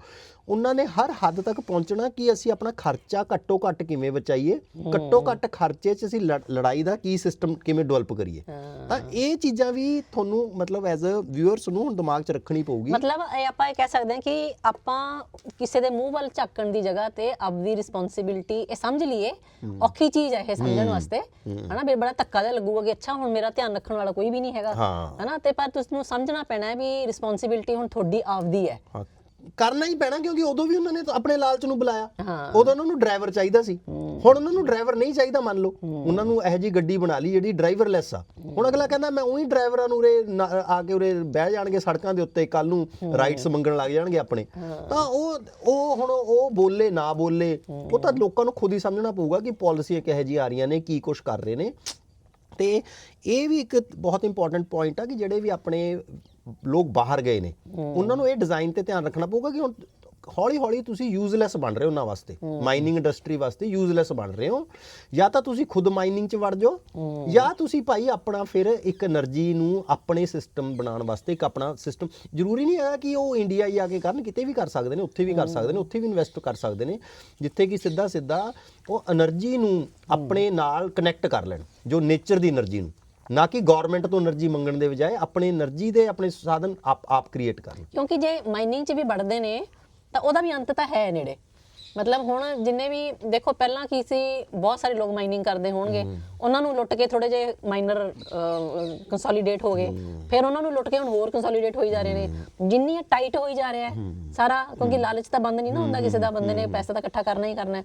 ਉਹਨਾਂ ਨੇ ਹਰ ਹੱਦ ਤੱਕ ਪਹੁੰਚਣਾ ਕਿ ਅਸੀਂ ਆਪਣਾ ਖਰਚਾ ਘੱਟੋ ਘੱਟ ਕਿਵੇਂ ਬਚਾਈਏ? ਘੱਟੋ ਘੱਟ ਖਰਚੇ 'ਚ ਅਸੀਂ ਲੜ- ਲੜਾਈ ਦਾ ਕੀ ਸਿਸਟਮ ਕਿਵੇਂ ਡਿਵੈਲਪ ਕਰੀਏ? ਤਾਂ ਇਹ ਚੀਜ਼ਾਂ ਵੀ ਤੁਹਾਨੂੰ ਮਤਲਬ ਐਜ਼ ਅ ਵਿਊਅਰਸ ਨੂੰ ਹੁਣ ਦਿਮਾਗ 'ਚ ਰੱਖਣੀ ਪਊਗੀ। ਮਤਲਬ ਇਹ ਆਪਾਂ ਇਹ ਕਹਿ ਸਕਦੇ ਹਾਂ ਕਿ ਆਪਾਂ ਕਿਸੇ ਦੇ ਮੂੰਹ ਵੱਲ ਝਾਕਣ ਦੀ ਜਗ੍ਹਾ ਤੇ ਆਪਦੀ ਰਿਸਪੌਂਸਿਬਿਲਟੀ ਇਹ ਸਮਝ ਲਈਏ। ਔਖੀ ਚੀਜ਼ ਹੈ ਇਹ ਸਮਝਣ ਵਾਸਤੇ। ਹਨਾ ਵੀ ਬੜਾ ਧੱਕਾ ਜਿਹਾ ਲੱਗੂਗਾ ਕਿ ਅੱਛਾ ਹੁਣ ਮੇਰਾ ਧਿਆਨ ਰੱਖਣ ਵਾਲਾ ਕੋਈ ਵੀ ਨਹੀਂ ਹੈਗਾ। ਹਨਾ ਤੇ ਪਰ ਤੁਸੀਂ ਨੂੰ ਸਮਝਣਾ ਪੈਣਾ ਹੈ ਵੀ ਰਿਸਪੌਂਸਿਬਿਲਟੀ ਹੁਣ ਤੁਹਾਡੀ ਆਪਦੀ ਹਾਂ। ਕਰਨਾ ਹੀ ਪੈਣਾ ਕਿਉਂਕਿ ਉਦੋਂ ਵੀ ਉਹਨਾਂ ਨੇ ਤਾਂ ਆਪਣੇ ਲਾਲਚ ਨੂੰ ਬੁਲਾਇਆ। ਹਾਂ। ਉਦੋਂ ਉਹਨਾਂ ਨੂੰ ਡਰਾਈਵਰ ਚਾਹੀਦਾ ਸੀ। ਹੁਣ ਉਹਨਾਂ ਨੂੰ ਡਰਾਈਵਰ ਨਹੀਂ ਚਾਹੀਦਾ ਮੰਨ ਲਓ। ਉਹਨਾਂ ਨੂੰ ਇਹੋ ਜੀ ਗੱਡੀ ਬਣਾ ਲਈ ਜਿਹੜੀ ਡਰਾਈਵਰਲੈਸ ਆ। ਹੁਣ ਅਗਲਾ ਕਹਿੰਦਾ ਮੈਂ ਉਹੀ ਡਰਾਈਵਰਾਂ ਨੂੰ ਉਰੇ ਨਾ- ਆ ਕੇ ਉਰੇ ਬਹਿ ਜਾਣਗੇ ਸੜਕਾਂ ਦੇ ਉੱਤੇ ਕੱਲ ਨੂੰ ਰਾਈਟਸ ਮੰਗਣ ਲੱਗ ਜਾਣਗੇ ਆਪਣੇ। ਤਾਂ ਉਹ ਉਹ ਹੁਣ ਉਹ ਬੋਲੇ ਨਾ ਬੋਲੇ ਉਹ ਤਾਂ ਲੋਕਾਂ ਨੂੰ ਖੁਦ ਹੀ ਸਮਝਣਾ ਪਊਗਾ ਕਿ ਪਾਲਿਸੀਆਂ ਕਿਹੋ ਜੀ ਆ ਰਹੀਆਂ ਨੇ ਕੀ ਕੁਝ ਕਰ ਰਹੇ ਨੇ। ਤੇ ਇਹ ਵੀ ਇੱਕ ਬਹੁਤ ਇੰਪੋਰਟੈਂਟ ਪੁਆਇੰਟ ਆ ਕਿ ਜਿਹੜੇ ਵੀ ਆਪਣੇ ਲੋਕ ਬਾਹਰ ਗਏ ਨੇ ਉਹਨਾਂ ਨੂੰ ਇਹ ਡਿਜ਼ਾਈਨ ਤੇ ਧਿਆਨ ਰੱਖਣਾ ਪਊਗਾ ਕਿ ਹੁਣ ਹੌਲੀ ਹੌਲੀ ਤੁਸੀਂ ਯੂਜ਼ਲੈਸ ਬਣ ਰਹੇ ਹੋ ਉਹਨਾਂ ਵਾਸਤੇ ਮਾਈਨਿੰਗ ਇੰਡਸਟਰੀ ਵਾਸਤੇ ਯੂਜ਼ਲੈਸ ਬਣ ਰਹੇ ਹੋ। ਜਾਂ ਤਾਂ ਤੁਸੀਂ ਖੁਦ ਮਾਈਨਿੰਗ 'ਚ ਵੜ ਜਾਓ ਜਾਂ ਤੁਸੀਂ ਭਾਈ ਆਪਣਾ ਫਿਰ ਇੱਕ એનર્ਜੀ ਨੂੰ ਆਪਣੇ ਸਿਸਟਮ ਬਣਾਉਣ ਵਾਸਤੇ ਇੱਕ ਆਪਣਾ ਸਿਸਟਮ ਜ਼ਰੂਰੀ ਨਹੀਂ ਹੈਗਾ ਕਿ ਉਹ ਇੰਡੀਆ ਹੀ ਆ ਕੇ ਕਰਨ ਕਿਤੇ ਵੀ ਕਰ ਸਕਦੇ ਨੇ ਉੱਥੇ ਵੀ ਕਰ ਸਕਦੇ ਨੇ ਉੱਥੇ ਵੀ ਇਨਵੈਸਟ ਕਰ ਸਕਦੇ ਨੇ ਜਿੱਥੇ ਕਿ ਸਿੱਧਾ ਸਿੱਧਾ ਉਹ એનર્ਜੀ ਨੂੰ ਆਪਣੇ ਨਾਲ ਕਨੈਕਟ ਕਰ ਲੈਣ ਜੋ ਨੇਚਰ ਦੀ એનર્ਜੀ ਨੂੰ। ਨਾ ਕਿ ਗਵਰਨਮੈਂਟ ਤੋਂ એનર્ਜੀ ਮੰਗਣ ਦੇ ਬਜਾਏ ਆਪਣੀ એનર્ਜੀ ਦੇ, ਆਪਣੇ ਸਾਧਨ ਆਪ ਆਪ ਕ੍ਰੀਏਟ ਕਰਨ। ਕਿਉਂਕਿ ਜੇ ਮਾਈਨਿੰਗ 'ਚ ਵੀ ਵੜਦੇ ਨੇ, ਤਾਂ ਉਹਦਾ ਵੀ ਅੰਤ ਤਾਂ ਹੈ ਨੇੜੇ। ਮਤਲਬ ਹੁਣ ਜਿੰਨੇ ਵੀ ਦੇਖੋ ਪਹਿਲਾਂ ਕੀ ਸੀ ਬਹੁਤ ਸਾਰੇ ਲੋਕ ਮਾਈਨਿੰਗ ਕਰਦੇ ਹੋਣਗੇ। ਉਹਨਾਂ ਨੂੰ ਲੁੱਟ ਕੇ ਥੋੜੇ ਜੇ ਮਾਈਨਰ ਕੰਸੋਲੀਡੇਟ ਹੋ ਗਏ। ਫਿਰ ਉਹਨਾਂ ਨੂੰ ਲੁੱਟ ਕੇ ਹੁਣ ਹੋਰ ਕੰਸੋਲੀਡੇਟ ਹੋਈ ਜਾ ਰਹੇ ਨੇ। ਜਿੰਨੀ ਟਾਈਟ ਹੋਈ ਜਾ ਰਿਹਾ ਹੈ ਸਾਰਾ ਕਿਉਂਕਿ ਲਾਲਚ ਤਾਂ ਬੰਦ ਨਹੀਂ ਨਾ ਹੁੰਦਾ ਕਿਸੇ ਦਾ ਬੰਦੇ ਨੇ ਪੈਸਾ ਤਾਂ ਇਕੱਠਾ ਕਰਨਾ ਹੀ ਕਰਨਾ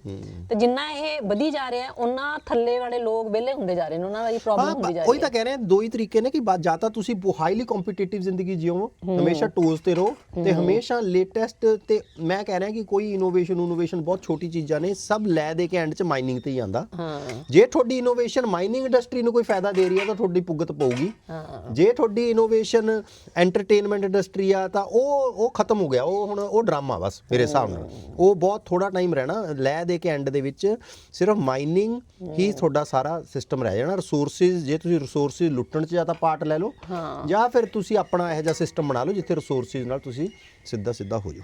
ਤੇ ਜਿੰਨਾ ਇਹ ਵਧੀ ਜਾ ਰਿਹਾ ਉਹਨਾਂ ਥੱਲੇ ਵਾਲੇ ਲੋਕ ਵਿਹਲੇ ਹੁੰਦੇ ਜਾ ਰਹੇ ਨੇ ਉਹਨਾਂ ਦੀ ਪ੍ਰੋਬਲਮ ਹੁੰਦੀ ਜਾ ਉਹੀ ਰਹੀ ਹੈ ਤਾਂ ਕਹਿ ਰਹੇ ਆ ਦੋ ਹੀ ਤਰੀਕੇ ਨੇ ਕਿ ਜਾਂ ਤਾਂ ਤੁਸੀਂ ਹਾਈਲੀ ਕੰਪੀਟੀਟਿਵ ਜ਼ਿੰਦਗੀ ਜਿਓ ਹਮੇਸ਼ਾ ਟੂਲਸ ਤੇ ਰਹੋ ਤੇ ਹਮੇਸ਼ਾ ਲੇਟੈਸਟ ਤੇ ਮੈਂ ਕਹਿ ਰਿਹਾ ਕਿ ਕੋਈ ਇਨੋਵੇਸ਼ਨ ਇਨੋਵੇਸ਼ਨ ਬਹੁਤ ਛੋਟੀ ਚੀਜ਼ਾਂ ਨੇ ਸਭ ਲੈ ਦੇ ਕੇ ਐਂਡ 'ਚ ਮਾਈਨਿੰਗ ਤੇ ਹੀ ਆਂਦਾ। ਹਾਂ। ਜੇ ਤੁਹਾਡੀ ਇਨੋਵੇਸ਼ਨ ਮਾਈਨਿੰਗ ਇੰਡਸਟਰੀ ਨੂੰ ਕੋਈ ਫਾਇਦਾ ਦੇ ਰਹੀ ਹੈ ਤਾਂ ਤੁਹਾਡੀ ਪੁੱਗਤ ਪਊਗੀ। ਹਾਂ। ਜੇ ਤੁਹਾਡੀ ਇਨੋਵੇਸ਼ਨ ਐਂਟਰਟੇਨਮੈਂਟ ਇੰਡਸਟਰੀ ਆ ਤਾਂ ਉਹ ਉਹ ਖਤਮ ਹੋ ਗਿਆ। ਉਹ ਹੁਣ ਉਹ ਡਰਾਮਾ ਬਸ ਮੇਰੇ ਹਿਸਾਬ ਨਾਲ। ਉਹ ਬਹੁਤ ਥੋੜਾ ਟਾਈਮ ਰਹਿਣਾ ਲੈ ਦੇ ਕੇ ਐਂਡ ਦੇ ਵਿੱਚ ਸਿਰਫ ਮਾਈਨਿੰਗ ਹੀ ਤੁਹਾਡਾ ਸਾਰਾ ਸਿਸਟਮ ਰਹਿ ਜਾਣਾ। ਰਿਸੋਰਸਿਸ ਜੇ ਤੁਸੀਂ ਰਿਸੋਰਸਿਸ ਲੁੱਟਣ 'ਚ ਜ਼ਿਆਦਾ ਪਾਰਟ ਲੈ ਲਓ ਹਾਂ। ਜਾਂ ਫਿਰ ਤੁਸੀਂ ਆਪਣਾ ਇਹੋ ਜਿਹਾ ਸਿਸਟਮ ਬਣਾ ਲਓ ਜਿੱਥੇ ਰਿਸੋਰਸਿਸ ਨਾਲ ਤੁਸੀਂ ਸਿੱਧਾ ਸਿੱਧਾ ਹੋ ਜਾਓ।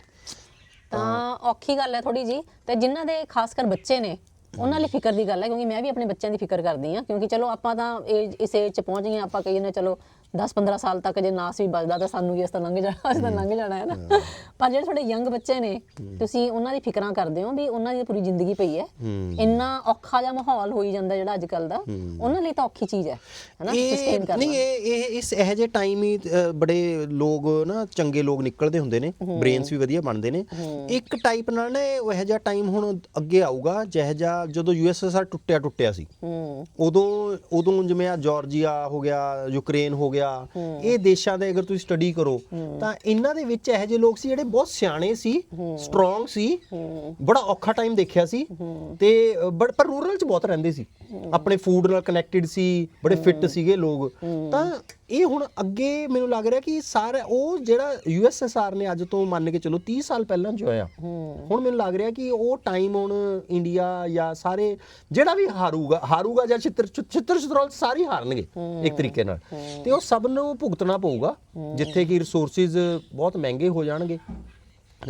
ਤਾਂ ਔਖੀ ਗੱਲ ਹੈ ਥੋੜੀ ਜੀ ਤੇ ਜਿਨ੍ਹਾਂ ਦੇ ਖਾਸ ਕਰ ਬੱਚੇ ਨੇ ਉਹਨਾਂ ਲਈ ਫਿਕਰ ਦੀ ਗੱਲ ਹੈ ਕਿਉਂਕਿ ਮੈਂ ਵੀ ਆਪਣੇ ਬੱਚਿਆਂ ਦੀ ਫਿਕਰ ਕਰਦੀ ਹਾਂ ਕਿਉਂਕਿ ਚਲੋ ਆਪਾਂ ਤਾਂ ਏਜ ਇਸ ਏਜ ਚ ਪਹੁੰਚ ਗਏ ਹਾਂ, ਆਪਾਂ ਕਹੀਏ ਨੇ ਚਲੋ 10-15 ਸਾਲ ਤੱਕ ਜੇ ਨਾਸ ਵੀ ਬਚਦਾ ਤਾਂ ਸਾਨੂੰ ਵੀ ਇਸ ਤਾਂ ਲੰਘ ਜਾਣਾ ਇਸ ਤਾਂ ਲੰਘ ਜਾਣਾ ਹੈ ਨਾ। ਪਰ ਜਿਹੜੇ ਤੁਹਾਡੇ ਯੰਗ ਬੱਚੇ ਨੇ ਤੁਸੀਂ ਉਹਨਾਂ ਦੀ ਫਿਕਰਾਂ ਕਰਦੇ ਹੋ ਵੀ ਉਹਨਾਂ ਦੀ ਪੂਰੀ ਜ਼ਿੰਦਗੀ ਪਈ ਹੈ। ਇੰਨਾ ਔਖਾ ਜਿਹਾ ਮਾਹੌਲ ਹੋਈ ਜਾਂਦਾ ਜਿਹੜਾ ਅੱਜ ਕੱਲ ਦਾ ਉਹਨਾਂ ਲਈ ਤਾਂ ਔਖੀ ਚੀਜ਼ ਹੈ ਹੈਨਾ ਸਸਟੇਨ ਕਰਨਾ। ਨਹੀਂ ਇਹ ਇਹ ਇਸ ਇਹੋ ਜਿਹੇ ਟਾਈਮ ਹੀ ਬੜੇ ਲੋਕ ਨਾ ਚੰਗੇ ਲੋਕ ਨਿਕਲਦੇ ਹੁੰਦੇ ਨੇ। ਬ੍ਰੇਨਸ ਵੀ ਵਧੀਆ ਬਣਦੇ ਨੇ। ਇੱਕ ਟਾਈਪ ਨਾਲ ਨਾ ਇਹ ਇਹੋ ਜਿਹਾ ਟਾਈਮ ਹੁਣ ਅੱਗੇ ਆਊਗਾ ਜਿਹੋ ਜਿਹਾ ਜਦੋਂ ਯੂਐਸਐਸਆਰ ਟੁੱਟਿਆ ਟੁੱਟਿਆ ਸੀ। ਉਦੋਂ ਉਦੋਂ ਜਿਵੇਂ ਆ ਜਾਰਜੀਆ ਹੋ ਗਿਆ ਯੂਕਰੇਨ ਹੋ ਗਿਆ ਇਹ ਦੇਸ਼ਾਂ ਦੇ ਅਗਰ ਤੁਸੀਂ ਸਟੱਡੀ ਕਰੋ ਤਾਂ ਇਹਨਾਂ ਦੇ ਵਿੱਚ ਇਹੋ ਜਿਹੇ ਲੋਕ ਸੀ ਜਿਹੜੇ ਬਹੁਤ ਸਿਆਣੇ ਸੀ ਸਟਰੋਂਗ ਸੀ ਬੜਾ ਔਖਾ ਟਾਈਮ ਦੇਖਿਆ ਸੀ ਤੇ ਪਰ ਰੂਰਲ ਚ ਬਹੁਤ ਰਹਿੰਦੇ ਸੀ। ਆਪਣੇ ਫੂਡ ਨਾਲ ਕਨੈਕਟਡ ਸੀ ਬੜੇ ਫਿੱਟ ਸੀਗੇ ਲੋਕ। ਤਾਂ ਇਹ ਹੁਣ ਅੱਗੇ ਮੈਨੂੰ ਲੱਗ ਰਿਹਾ ਕਿ ਸਾਰਾ ਉਹ ਜਿਹੜਾ ਯੂਐਸਐਸਆਰ ਨੇ ਅੱਜ ਤੋਂ ਮੰਨ ਕੇ ਚਲੋ 30 ਸਾਲ ਪਹਿਲਾਂ ਜੋ ਹੋਇਆ ਹੁਣ ਮੈਨੂੰ ਲੱਗ ਰਿਹਾ ਕਿ ਉਹ ਟਾਈਮ ਹੁਣ ਇੰਡੀਆ ਜਾਂ ਸਾਰੇ ਜਿਹੜਾ ਵੀ ਹਾਰੂਗਾ ਹਾਰੂਗਾ ਜਾਂ ਚਿੱਤਰ ਚਿੱਤਰ ਚਿੱਤਰੌਲ ਸਾਰੇ ਹਾਰਨਗੇ ਇੱਕ ਤਰੀਕੇ ਨਾਲ। ਤੇ ਉਹ ਸਭ ਨੂੰ ਭੁਗਤਣਾ ਪਊਗਾ ਜਿੱਥੇ ਕਿ ਰਿਸੋਰਸਿਸ ਬਹੁਤ ਮਹਿੰਗੇ ਹੋ ਜਾਣਗੇ।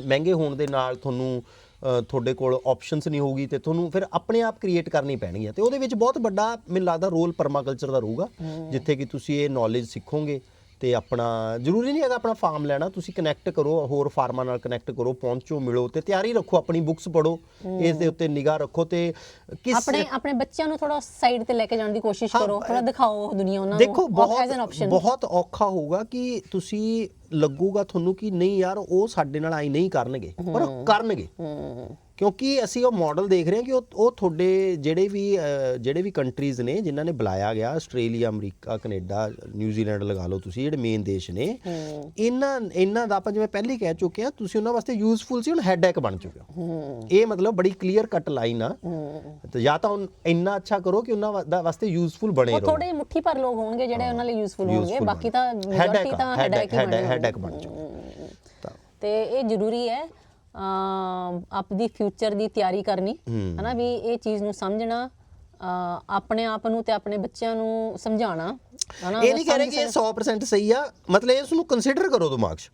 ਮਹਿੰਗੇ ਹੋਣ ਦੇ ਨਾਲ ਤੁਹਾਨੂੰ ਤੁਹਾਡੇ ਕੋਲ ਆਪਸ਼ਨਸ ਨਹੀਂ ਹੋਊਗੀ ਤੇ ਤੁਹਾਨੂੰ ਫਿਰ ਆਪਣੇ ਆਪ ਕ੍ਰੀਏਟ ਕਰਨੀ ਪੈਣਗੀਆਂ ਤੇ ਉਹਦੇ ਵਿੱਚ ਬਹੁਤ ਵੱਡਾ, ਮੈਨੂੰ ਲੱਗਦਾ ਰੋਲ ਪਰਮਾਕਲਚਰ ਦਾ ਰਹੂਗਾ, ਜਿੱਥੇ ਕਿ ਤੁਸੀਂ ਇਹ ਨੌਲੇਜ ਸਿੱਖੋਗੇ। ਤੇ ਆਪਣਾ ਜ਼ਰੂਰੀ ਨਹੀਂ ਹੈਗਾ ਆਪਣਾ ਫਾਰਮ ਲੈਣਾ ਤੁਸੀਂ ਕਨੈਕਟ ਕਰੋ ਹੋਰ ਫਾਰਮਾਂ ਨਾਲ ਕਨੈਕਟ ਕਰੋ ਪਹੁੰਚੋ ਮਿਲੋ ਤੇ ਤਿਆਰੀ ਰੱਖੋ ਆਪਣੀ ਬੁੱਕਸ ਪੜੋ ਇਸ ਦੇ ਉੱਤੇ ਨਿਗਾਹ ਰੱਖੋ ਤੇ ਕਿਸ ਆਪਣੇ ਆਪਣੇ ਬੱਚਿਆਂ ਨੂੰ ਥੋੜਾ ਸਾਈਡ ਤੇ ਲੈ ਕੇ ਜਾਣ ਦੀ ਕੋਸ਼ਿਸ਼ ਕਰੋ ਥੋੜਾ ਦਿਖਾਓ ਉਹ ਦੁਨੀਆ ਉਹਨਾਂ ਨੂੰ ਦੇਖੋ ਬਹੁਤ ਬਹੁਤ ਔਖਾ ਹੋਊਗਾ ਕਿ ਤੁਸੀਂ ਲੱਗੂਗਾ ਤੁਹਾਨੂੰ ਕਿ ਨਹੀਂ ਯਾਰ ਉਹ ਸਾਡੇ ਨਾਲ ਆਈ ਨਹੀਂ ਕਰਨਗੇ ਪਰ ਕਰਨਗੇ। ਕਿਉਂਕਿ ਅਸੀਂ ਉਹ ਮਾਡਲ ਦੇਖ ਰਹੇ ਹਾਂ ਕਿ ਉਹ ਤੁਹਾਡੇ ਜਿਹੜੇ ਵੀ ਜਿਹੜੇ ਵੀ ਕੰਟਰੀਜ਼ ਨੇ ਜਿਨ੍ਹਾਂ ਨੇ ਬੁਲਾਇਆ ਗਿਆ ਆਸਟ੍ਰੇਲੀਆ ਅਮਰੀਕਾ ਕੈਨੇਡਾ ਨਿਊਜ਼ੀਲੈਂਡ ਲਗਾ ਲਓ ਤੁਸੀਂ ਜਿਹੜੇ ਮੇਨ ਦੇਸ਼ ਨੇ ਇਹਨਾਂ ਇਹਨਾਂ ਦਾ ਆਪਾਂ ਜਿਵੇਂ ਪਹਿਲੇ ਕਹਿ ਚੁੱਕੇ ਆ ਤੁਸੀਂ ਉਹਨਾਂ ਵਾਸਤੇ ਯੂਜ਼ਫੁਲ ਸੀ ਹੁਣ ਹੈਡੈਕ ਬਣ ਚੁੱਕੇ ਹੋ। ਇਹ ਮਤਲਬ ਬੜੀ ਕਲੀਅਰ ਕੱਟ ਲਾਈਨ ਆ। ਤੇ ਜਾਂ ਤਾਂ ਇੰਨਾ ਅੱਛਾ ਕਰੋ ਕਿ ਉਹਨਾਂ ਦਾ ਵਾਸਤੇ ਯੂਜ਼ਫੁਲ ਬਣੇ ਰਹੋ। ਥੋੜੇ ਮੁੱਠੀ ਭਰ ਲੋਕ ਹੋਣਗੇ ਜਿਹੜੇ ਉਹਨਾਂ ਲਈ ਯੂਜ਼ਫੁਲ ਹੋਣਗੇ ਬਾਕੀ ਤਾਂ ਮੈਜੋਰਟੀ ਤਾਂ ਹੈਡੈਕ ਹੀ ਬਣੇ ਬਣ ਤੇ ਇਹ ਜ਼ਰੂਰੀ ਹੈ ਆਪਦੀ ਫਿਊਚਰ ਦੀ ਤਿਆਰੀ ਕਰਨੀ। ਹਨਾ ਵੀ ਇਹ ਚੀਜ਼ ਨੂੰ ਸਮਝਣਾ ਆਪਣੇ ਆਪ ਨੂੰ ਤੇ ਆਪਣੇ ਬੱਚਿਆਂ ਨੂੰ ਸਮਝਾਣਾ ਹਨਾ ਇਹ ਨਹੀਂ ਕਹਿ ਰਹੇ ਕਿ 100% ਸਹੀ ਆ ਮਤਲਬ ਇਸ ਨੂੰ ਕਨਸਿਡਰ ਕਰੋ ਦਿਮਾਗ 'ਚ।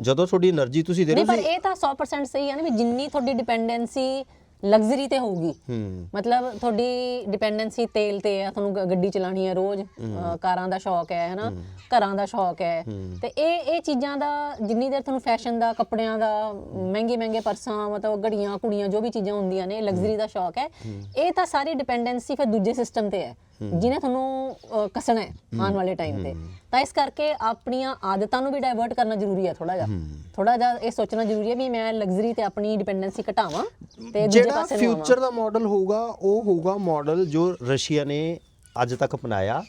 ਜਦੋਂ ਤੁਹਾਡੀ એનર્ਜੀ ਤੁਸੀਂ ਦੇ ਰਹੇ ਹੋ ਨਹੀਂ ਪਰ ਇਹ ਤਾਂ 100% ਸਹੀ ਆ ਨਾ ਵੀ ਜਿੰਨੀ ਤੁਹਾਡੀ ਡਿਪੈਂਡੈਂਸੀ ਲਗਜ਼ਰੀ ਤੇ ਹੋਊਗੀ। ਹੂੰ। ਮਤਲਬ ਤੁਹਾਡੀ ਡਿਪੈਂਡੈਂਸੀ ਤੇਲ ਤੇ ਹੈ ਤੁਹਾਨੂੰ ਗ- ਗੱਡੀ ਚਲਾਣੀ ਹੈ ਰੋਜ਼। ਅ, ਕਾਰਾਂ ਦਾ ਸ਼ੌਕ ਹੈ ਹਨਾ? ਘਰਾਂ ਦਾ ਸ਼ੌਕ ਹੈ। ਤੇ ਇਹ ਇਹ ਚੀਜ਼ਾਂ ਦਾ ਜਿੰਨੀ ਦੇਰ ਤੁਹਾਨੂੰ ਫੈਸ਼ਨ ਦਾ ਕੱਪੜਿਆਂ ਦਾ ਮਹਿੰਗੇ ਮਹਿੰਗੇ ਪਰਸਾਂ ਮਤਲਬ ਘੜੀਆਂ ਕੁੜੀਆਂ ਜੋ ਵੀ ਚੀਜ਼ਾਂ ਹੁੰਦੀਆਂ ਨੇ ਲਗਜ਼ਰੀ ਦਾ ਸ਼ੌਕ ਹੈ। ਇਹ ਤਾਂ ਸਾਰੀ ਡਿਪੈਂਡੈਂਸੀ ਫਿਰ ਦੂਜੇ ਸਿਸਟਮ ਤੇ ਹੈ। ਜਿਹਨੇ ਤੁਹਾਨੂੰ ਅ, ਕੱਸਣਾ ਹੈ ਆਉਣ ਵਾਲੇ ਟਾਈਮ ਤੇ। ਤਾਂ ਇਸ ਕਰਕੇ ਆਪਣੀਆਂ ਆਦਤਾਂ ਨੂੰ ਵੀ ਡਾਇਵਰਟ ਕਰਨਾ ਜ਼ਰੂਰੀ ਹੈ ਥੋੜਾ ਜਿਹਾ। ਥੋੜਾ ਜਿਹਾ ਇਹ ਸੋਚਣਾ ਜ਼ਰੂਰੀ ਹੈ ਵੀ ਮੈਂ ਲਗਜ਼ਰੀ ਤੇ ਆਪਣੀ ਡਿਪੈਂਡੈਂਸੀ ਘਟਾਵਾਂ ਤੇ ਦੂਜੇ ਜਿਹੜਾ ਪਾਸੇ ਨੂੰ ਫਿਊਚਰ ਦਾ ਮਾਡਲ ਹੋਊਗਾ ਉਹ ਹੋਊਗਾ ਮਾਡਲ ਜੋ ਰਸ਼ੀਆ ਨੇ ਅੱਜ ਤੱਕ ਅਪਣਾਇਆ।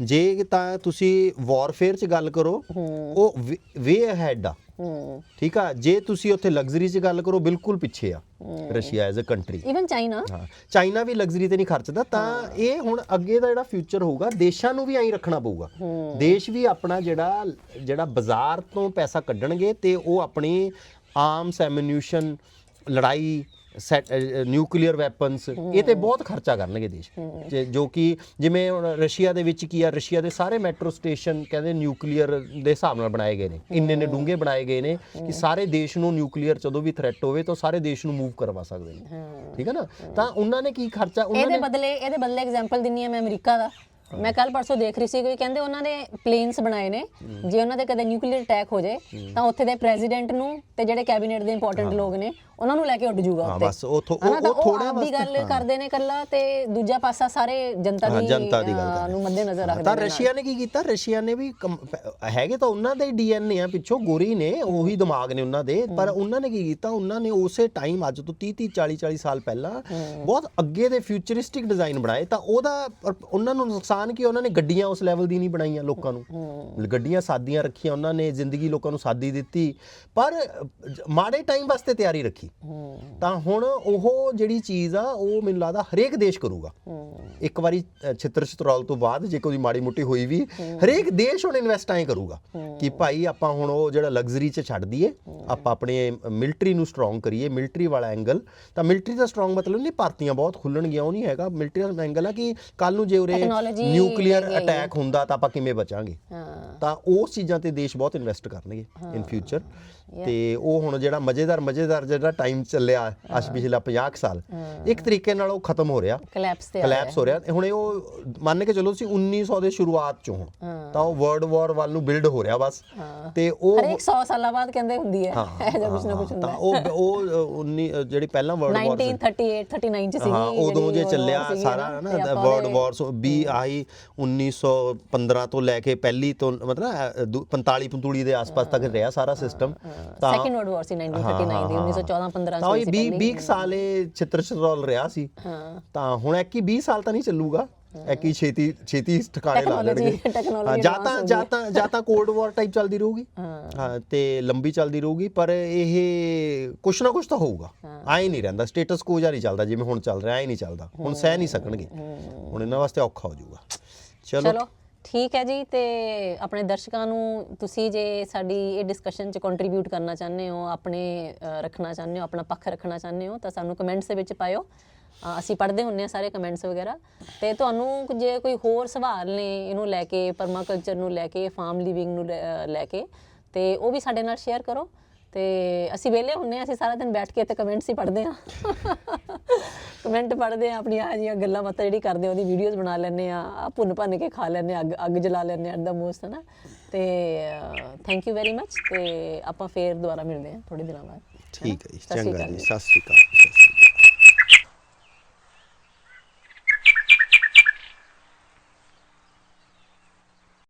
ਜੇ ਤਾਂ ਤੁਸੀਂ ਵਾਰਫੇਅਰ 'ਚ ਗੱਲ ਕਰੋ ਉਹ ਵੇ ਅਹੈਡ ਆ। ਹੂੰ। ਠੀਕ ਆ? ਜੇ ਤੁਸੀਂ ਉੱਥੇ ਲਗਜ਼ਰੀ 'ਚ ਗੱਲ ਕਰੋ ਬਿਲਕੁਲ ਪਿੱਛੇ ਆ। Russia as a country even China ਹਾਂ। ਚਾਈਨਾ ਵੀ ਲਗਜ਼ਰੀ ਤੇ ਨਹੀਂ ਖਰਚਦਾ ਤਾਂ ਇਹ ਹੁਣ ਅੱਗੇ ਦਾ ਜਿਹੜਾ ਫਿਊਚਰ ਹੋਊਗਾ ਦੇਸ਼ਾਂ ਨੂੰ ਵੀ ਐਂ ਰੱਖਣਾ ਪਊਗਾ। ਦੇਸ਼ ਵੀ ਆਪਣਾ ਜਿਹੜਾ ਜਿਹੜਾ ਬਾਜ਼ਾਰ ਤੋਂ ਪੈਸਾ ਕੱਢਣਗੇ ਤੇ ਉਹ ਆਪਣੀ ਆਰਮਸ ਐਮੂਨੀਸ਼ਨ ਲੜਾਈ ਨਿਊਕਲੀਅਰ ਵੈਪਨਸ ਇਹ ਤੇ ਬਹੁਤ ਖਰਚਾ ਕਰਨਗੇ ਦੇਸ਼। ਜੇ- ਕਿ ਜਿਵੇਂ ਹੁਣ ਰਸ਼ੀਆ ਦੇ ਵਿੱਚ ਕੀ ਆ ਰਸ਼ੀਆ ਦੇ ਸਾਰੇ ਮੈਟਰੋ ਸਟੇਸ਼ਨ ਕਹਿੰਦੇ ਨਿਊਕਲੀਅਰ ਦੇ ਹਿਸਾਬ ਨਾਲ ਬਣਾਏ ਗਏ ਨੇ। ਇੰਨੇ ਨੇ ਡੂੰਘੇ ਬਣਾਏ ਗਏ ਨੇ ਕਿ ਸਾਰੇ ਦੇਸ਼ ਨੂੰ ਨਿਊਕਲੀਅਰ ਜਦੋਂ ਵੀ ਥ੍ਰੈਟ ਹੋਵੇ ਤਾਂ ਸਾਰੇ ਦੇਸ਼ ਨੂੰ ਮੂਵ ਕਰਵਾ ਸਕਦੇ ਨੇ। ਠੀਕ ਹੈ ਨਾ? ਤਾਂ ਉਹਨਾਂ ਨੇ ਕੀ ਖਰਚਾ ਉਹਨਾਂ ਇਹਦੇ ਨੇ ਬਦਲੇ ਇਹਦੇ ਬਦਲੇ ਐਗਜ਼ਾਮਪਲ ਦਿੰਨੀ ਆ ਮੈਂ ਅਮਰੀਕਾ ਦਾ। ਮੈਂ ਕੱਲ ਪਰਸੋਂ ਦੇਖ ਰਹੀ ਸੀ ਕੋਈ ਕਹਿੰਦੇ ਉਹਨਾਂ ਨੇ ਪਲੇਨਸ ਬਣਾਏ ਨੇ। ਜੇ ਉਹਨਾਂ ਦੇ ਕਦੇ ਨਿਊਕਲੀਅਰ ਅਟੈਕ ਹੋ ਜਾਏ ਤਾਂ ਉੱਥੇ ਦੇ ਪ੍ਰੈਜ਼ੀਡੈਂਟ ਨੂੰ ਤੇ ਜਿਹੜੇ ਕੈਬਨਿਟ ਦੇ ਇੰਪੋਰਟੈਂਟ ਲੋਕ ਨੇ ਉਹਨਾਂ ਨੂੰ ਲੈ ਕੇ ਉੱਡ ਜੂਗਾ ਹਾਂ ਉੱਤੇ ਬਸ ਉਹ ਉਹ ਥੋੜਾ ਆਪਦੀ ਗੱਲ ਕਰਦੇ ਨੇ ਕੱਲਾ ਤੇ ਦੂਜਾ ਪਾਸਾ ਸਾਰੇ ਜਨਤਾ ਦੀ ਜਨਤਾ ਦੀ ਗੱਲ ਨੂੰ ਮੱਦੇ ਨਜ਼ਰ ਰੱਖਦੇ ਤਾਂ ਰਸ਼ੀਆ ਨੇ ਕੀ ਕੀਤਾ? ਰਸ਼ੀਆ ਨੇ ਵੀ ਹੈਗੇ ਤਾਂ ਉਹਨਾਂ ਦੇ ਡੀਐਨਏ ਆ ਪਿੱਛੋਂ ਗੋਰੀ ਨੇ ਉਹੀ ਦਿਮਾਗ ਨੇ ਉਹਨਾਂ ਦੇ। ਪਰ ਉਹਨਾਂ ਨੇ ਕੀ ਕੀਤਾ? ਉਹਨਾਂ ਨੇ ਉਸੇ ਟਾਈਮ ਅੱਜ ਤੋਂ 30 30 40 40 ਸਾਲ ਪਹਿਲਾਂ ਬਹੁਤ ਅੱਗੇ ਦੇ ਫਿਊਚਰਿਸਟਿਕ ਡਿਜ਼ਾਈਨ ਬਣਾਏ। ਤਾਂ ਉਹਦਾ ਉਹਨਾਂ ਨੂੰ ਨੁਕਸਾਨ ਕੀ ਉਹਨਾਂ ਨੇ ਗੱਡੀਆਂ ਉਸ ਲੈਵਲ ਦੀ ਨਹੀਂ ਬਣਾਈਆਂ ਲੋਕਾਂ ਨੂੰ। ਗੱਡੀਆਂ ਸਾਦੀਆਂ ਰੱਖੀਆਂ ਉਹਨਾਂ ਨੇ ਜ਼ਿੰਦਗੀ ਲੋਕਾਂ ਨੂੰ ਸਾਦੀ ਦਿੱਤੀ। ਪਰ ਮਾੜੇ ਟਾਈਮ ਵਾਸਤੇ ਤਿਆਰੀ ਰੱਖੀ। ਤਾਂ ਹੁਣ ਉਹ ਜਿਹੜੀ ਚੀਜ਼ ਆ ਉਹ ਮੈਨੂੰ ਲੱਗਦਾ ਹਰੇਕ ਦੇਸ਼ ਕਰੂਗਾ। ਇੱਕ ਵਾਰੀ ਛਿੱਤਰ ਛਤਰੋਲ ਤੋਂ ਬਾਅਦ ਜੇ ਕੋਈ ਮਾੜੀ ਮੁੱਟੀ ਹੋਈ ਵੀ ਹਰੇਕ ਦੇਸ਼ ਹੁਣ ਇਨਵੈਸਟ ਐਂ ਕਰੂਗਾ ਕਿ ਭਾਈ ਆਪਾਂ ਹੁਣ ਉਹ ਜਿਹੜਾ ਲਗਜ਼ਰੀ 'ਚ ਛੱਡ ਦਈਏ ਆਪਾਂ ਆਪਣੇ ਮਿਲਟਰੀ ਨੂੰ ਸਟਰੋਂਗ ਕਰੀਏ। ਮਿਲਟਰੀ ਵਾਲਾ ਐਂਗਲ ਤਾਂ ਮਿਲਟਰੀ ਦਾ ਸਟਰੋਂਗ ਮਤਲਬ ਨਹੀਂ ਭਾਰਤੀਆਂ ਬਹੁਤ ਖੁੱਲਣਗੀਆਂ ਉਹ ਨਹੀਂ ਹੈਗਾ। ਮਿਲਟਰੀ ਦਾ ਐਂਗਲ ਆ ਕਿ ਕੱਲ ਨੂੰ ਜੇ ਉਰੇ ਨਿਊਕਲੀਅਰ। ਅਟੈਕ ਹੁੰਦਾ ਤਾਂ ਆਪਾਂ ਕਿਵੇਂ ਬਚਾਂਗੇ? ਹਾਂ। ਤਾਂ ਉਸ ਚੀਜ਼ਾਂ ਤੇ ਦੇਸ਼ ਬਹੁਤ ਇਨਵੈਸਟ ਕਰਨਗੇ ਇਨ ਫਿਊਚਰ ਤੇ ਉਹ ਹੁਣ ਜਿਹੜਾ ਮਜ਼ੇਦਾਰ ਮਜ਼ੇਦਾਰ ਜਿਹੜਾ ਟਾਈਮ ਚੱਲਿਆ ਅਸ਼ ਪਿਛਲਾ 50 ਕੁ ਸਾਲ ਇੱਕ ਤਰੀਕੇ ਨਾਲ ਉਹ ਖਤਮ ਹੋ ਰਿਹਾ। ਕਲੈਪਸ ਤੇ। ਕਲੈਪਸ ਹੋ ਰਿਹਾ। ਹੁਣ ਇਹ ਉਹ ਮੰਨ ਕੇ ਚੱਲੋ ਸੀ 1900 ਦੇ ਸ਼ੁਰੂਆਤ ਚੋਂ ਹੁਣ। ਤਾਂ ਉਹ ਵਰਲਡ ਵਾਰ ਵੱਲ ਨੂੰ ਬਿਲਡ ਹੋ ਰਿਹਾ ਬਸ। ਤੇ ਉਹ ਹਰੇਕ 100 ਸਾਲਾਂ ਬਾਅਦ ਕਹਿੰਦੇ ਹੁੰਦੀ ਹੈ। ਜਿਹਾ ਕੁਝ ਨਾ ਕੁਝ ਹੁੰਦਾ ਤਾਂ ਉਹ ਉਹ 19 ਜਿਹੜੀ ਪਹਿਲਾਂ ਵਰਲਡ ਵਾਰ 1938 39 ਚ ਸੀਗੀ ਹਾਂ ਉਦੋਂ ਜੇ ਚੱਲਿਆ ਸਾਰਾ ਨਾ, ਵਰਲਡ ਵਾਰ ਵੀ ਆਹੀ 1915 ਤੋਂ ਲੈ ਕੇ ਪਹਿਲੀ ਤੋਂ ਮਤਲਬ 45 ਪੰਤੂਲੀ ਦੇ ਆਸ-ਪਾਸ ਤੱਕ ਰਿਹਾ ਸਾਰਾ ਸਿਸਟਮ ਤਾਂ ਸੈਕੰਡ ਵਰਲਡ ਵਾਰ ਸੀ 1939 ਦੀ 1914 15 ਤਾਂ ਚ ਉਹ 20 20 ਸਾਲ ਇਹ ਚਿੱਤਰ ਚਤਰੋਲ ਰਿਹਾ ਸੀ। ਹਾਂ। ਤਾਂ ਹੁਣ ਐਕੀ 20 ਸਾਲ ਤਾਂ ਨਹੀਂ ਚੱਲੂਗਾ? ਐਕੀ ਛੇਤੀ ਛੇਤੀ ਠਿਕਾਣੇ ਲਾ ਲੈਣਗੇ ਹਾਂ, ਜਾਂ ਤਾਂ ਜਾਂ ਤਾਂ ਜਾਂ ਤਾਂ ਕੋਲਡ ਵਾਰ ਟਾਈਪ ਚੱਲਦੀ ਰਹੂਗੀ। ਹਾਂ। ਤੇ ਲੰਬੀ ਚੱਲਦੀ ਰਹੂਗੀ ਪਰ ਇਹ ਕੁਛ ਨਾ ਕੁਛ ਤਾਂ ਹੋਊਗਾ। ਆਏ ਨਹੀਂ ਰਹਿੰਦਾ ਸਟੇਟਸ ਕੋ ਜਾਂ ਨਹੀਂ ਚੱਲਦਾ ਜਿਵੇਂ ਹੁਣ ਚੱਲ ਰਿਹਾ ਐ ਨਹੀਂ ਚੱਲਦਾ। ਹੁਣ ਸਹਿ ਨਹੀਂ ਸਕਣਗੇ। ਹੁਣ ਇਹਨਾਂ ਵਾਸਤੇ ਔਖਾ ਹੋ ਜਾਊਗਾ। ਚਲੋ। ਠੀਕ ਹੈ ਜੀ ਤੇ ਆਪਣੇ ਦਰਸ਼ਕਾਂ ਨੂੰ ਤੁਸੀਂ ਜੇ ਸਾਡੀ ਇਹ ਡਿਸਕਸ਼ਨ ਚ ਕੰਟਰੀਬਿਊਟ ਕਰਨਾ ਚਾਹੁੰਦੇ ਹੋ ਆਪਣੇ ਰੱਖਣਾ ਚਾਹੁੰਦੇ ਹੋ ਆਪਣਾ ਪੱਖ ਰੱਖਣਾ ਚਾਹੁੰਦੇ ਹੋ ਤਾਂ ਸਾਨੂੰ ਕਮੈਂਟਸ ਦੇ ਵਿੱਚ ਪਾਇਓ। ਅ, ਅਸੀਂ ਪੜ੍ਹਦੇ ਹੁੰਨੇ ਆ ਸਾਰੇ ਕਮੈਂਟਸ ਵਗੈਰਾ। ਤੇ ਤੁਹਾਨੂੰ ਜੇ ਕੋਈ ਹੋਰ ਸਵਾਲ ਨੇ ਇਹਨੂੰ ਲੈ ਕੇ ਪਰਮਾਕਲਚਰ ਨੂੰ ਲੈ ਕੇ ਫਾਰਮ ਲਿਵਿੰਗ ਨੂੰ ਲੈ ਅ, ਲੈ ਕੇ ਤੇ ਉਹ ਵੀ ਸਾਡੇ ਨਾਲ ਸ਼ੇਅਰ ਕਰੋ। ਤੇ ਅਸੀਂ ਵਿਹਲੇ ਹੁੰਨੇ ਆ ਅਸੀਂ ਸਾਰਾ ਦਿਨ ਬੈਠ ਕੇ ਤੇ ਕਮੈਂਟਸ ਹੀ ਪੜ੍ਹਦੇ ਆ ਕਮੈਂਟ ਪੜ੍ਹਦੇ ਆ ਆਪਣੀਆਂ ਆਹ ਜਿਹੀਆਂ ਗੱਲਾਂ ਬਾਤਾਂ ਜਿਹੜੀ ਕਰਦੇ ਆ ਉਹਦੀ ਵੀਡੀਓਜ਼ ਬਣਾ ਲੈਂਦੇ ਆ ਆ ਭੁੰਨ ਭੰਨ ਕੇ ਖਾ ਲੈਂਦੇ ਆ ਅੱਗ ਅੱਗ ਜਲਾ ਲੈਂਦੇ ਆ ਐਟ ਦਾ ਮੋਸਟ ਹਨਾ ਤੇ ਥੈਂਕ ਯੂ ਵੈਰੀ ਮੱਚ ਤੇ ਆਪਾਂ ਫੇਰ ਦੁਬਾਰਾ ਮਿਲਦੇ ਆ ਥੋੜੇ ਦਿਨਾਂ ਬਾਅਦ ਠੀਕ ਹੈ ਜੀ ਸਤਿ ਸ਼੍ਰੀ ਚੰਗਾ ਅਕਾਲ ਜੀ ਜੀ। ਸਤਿ ਸ਼੍ਰੀ ਅਕਾਲ।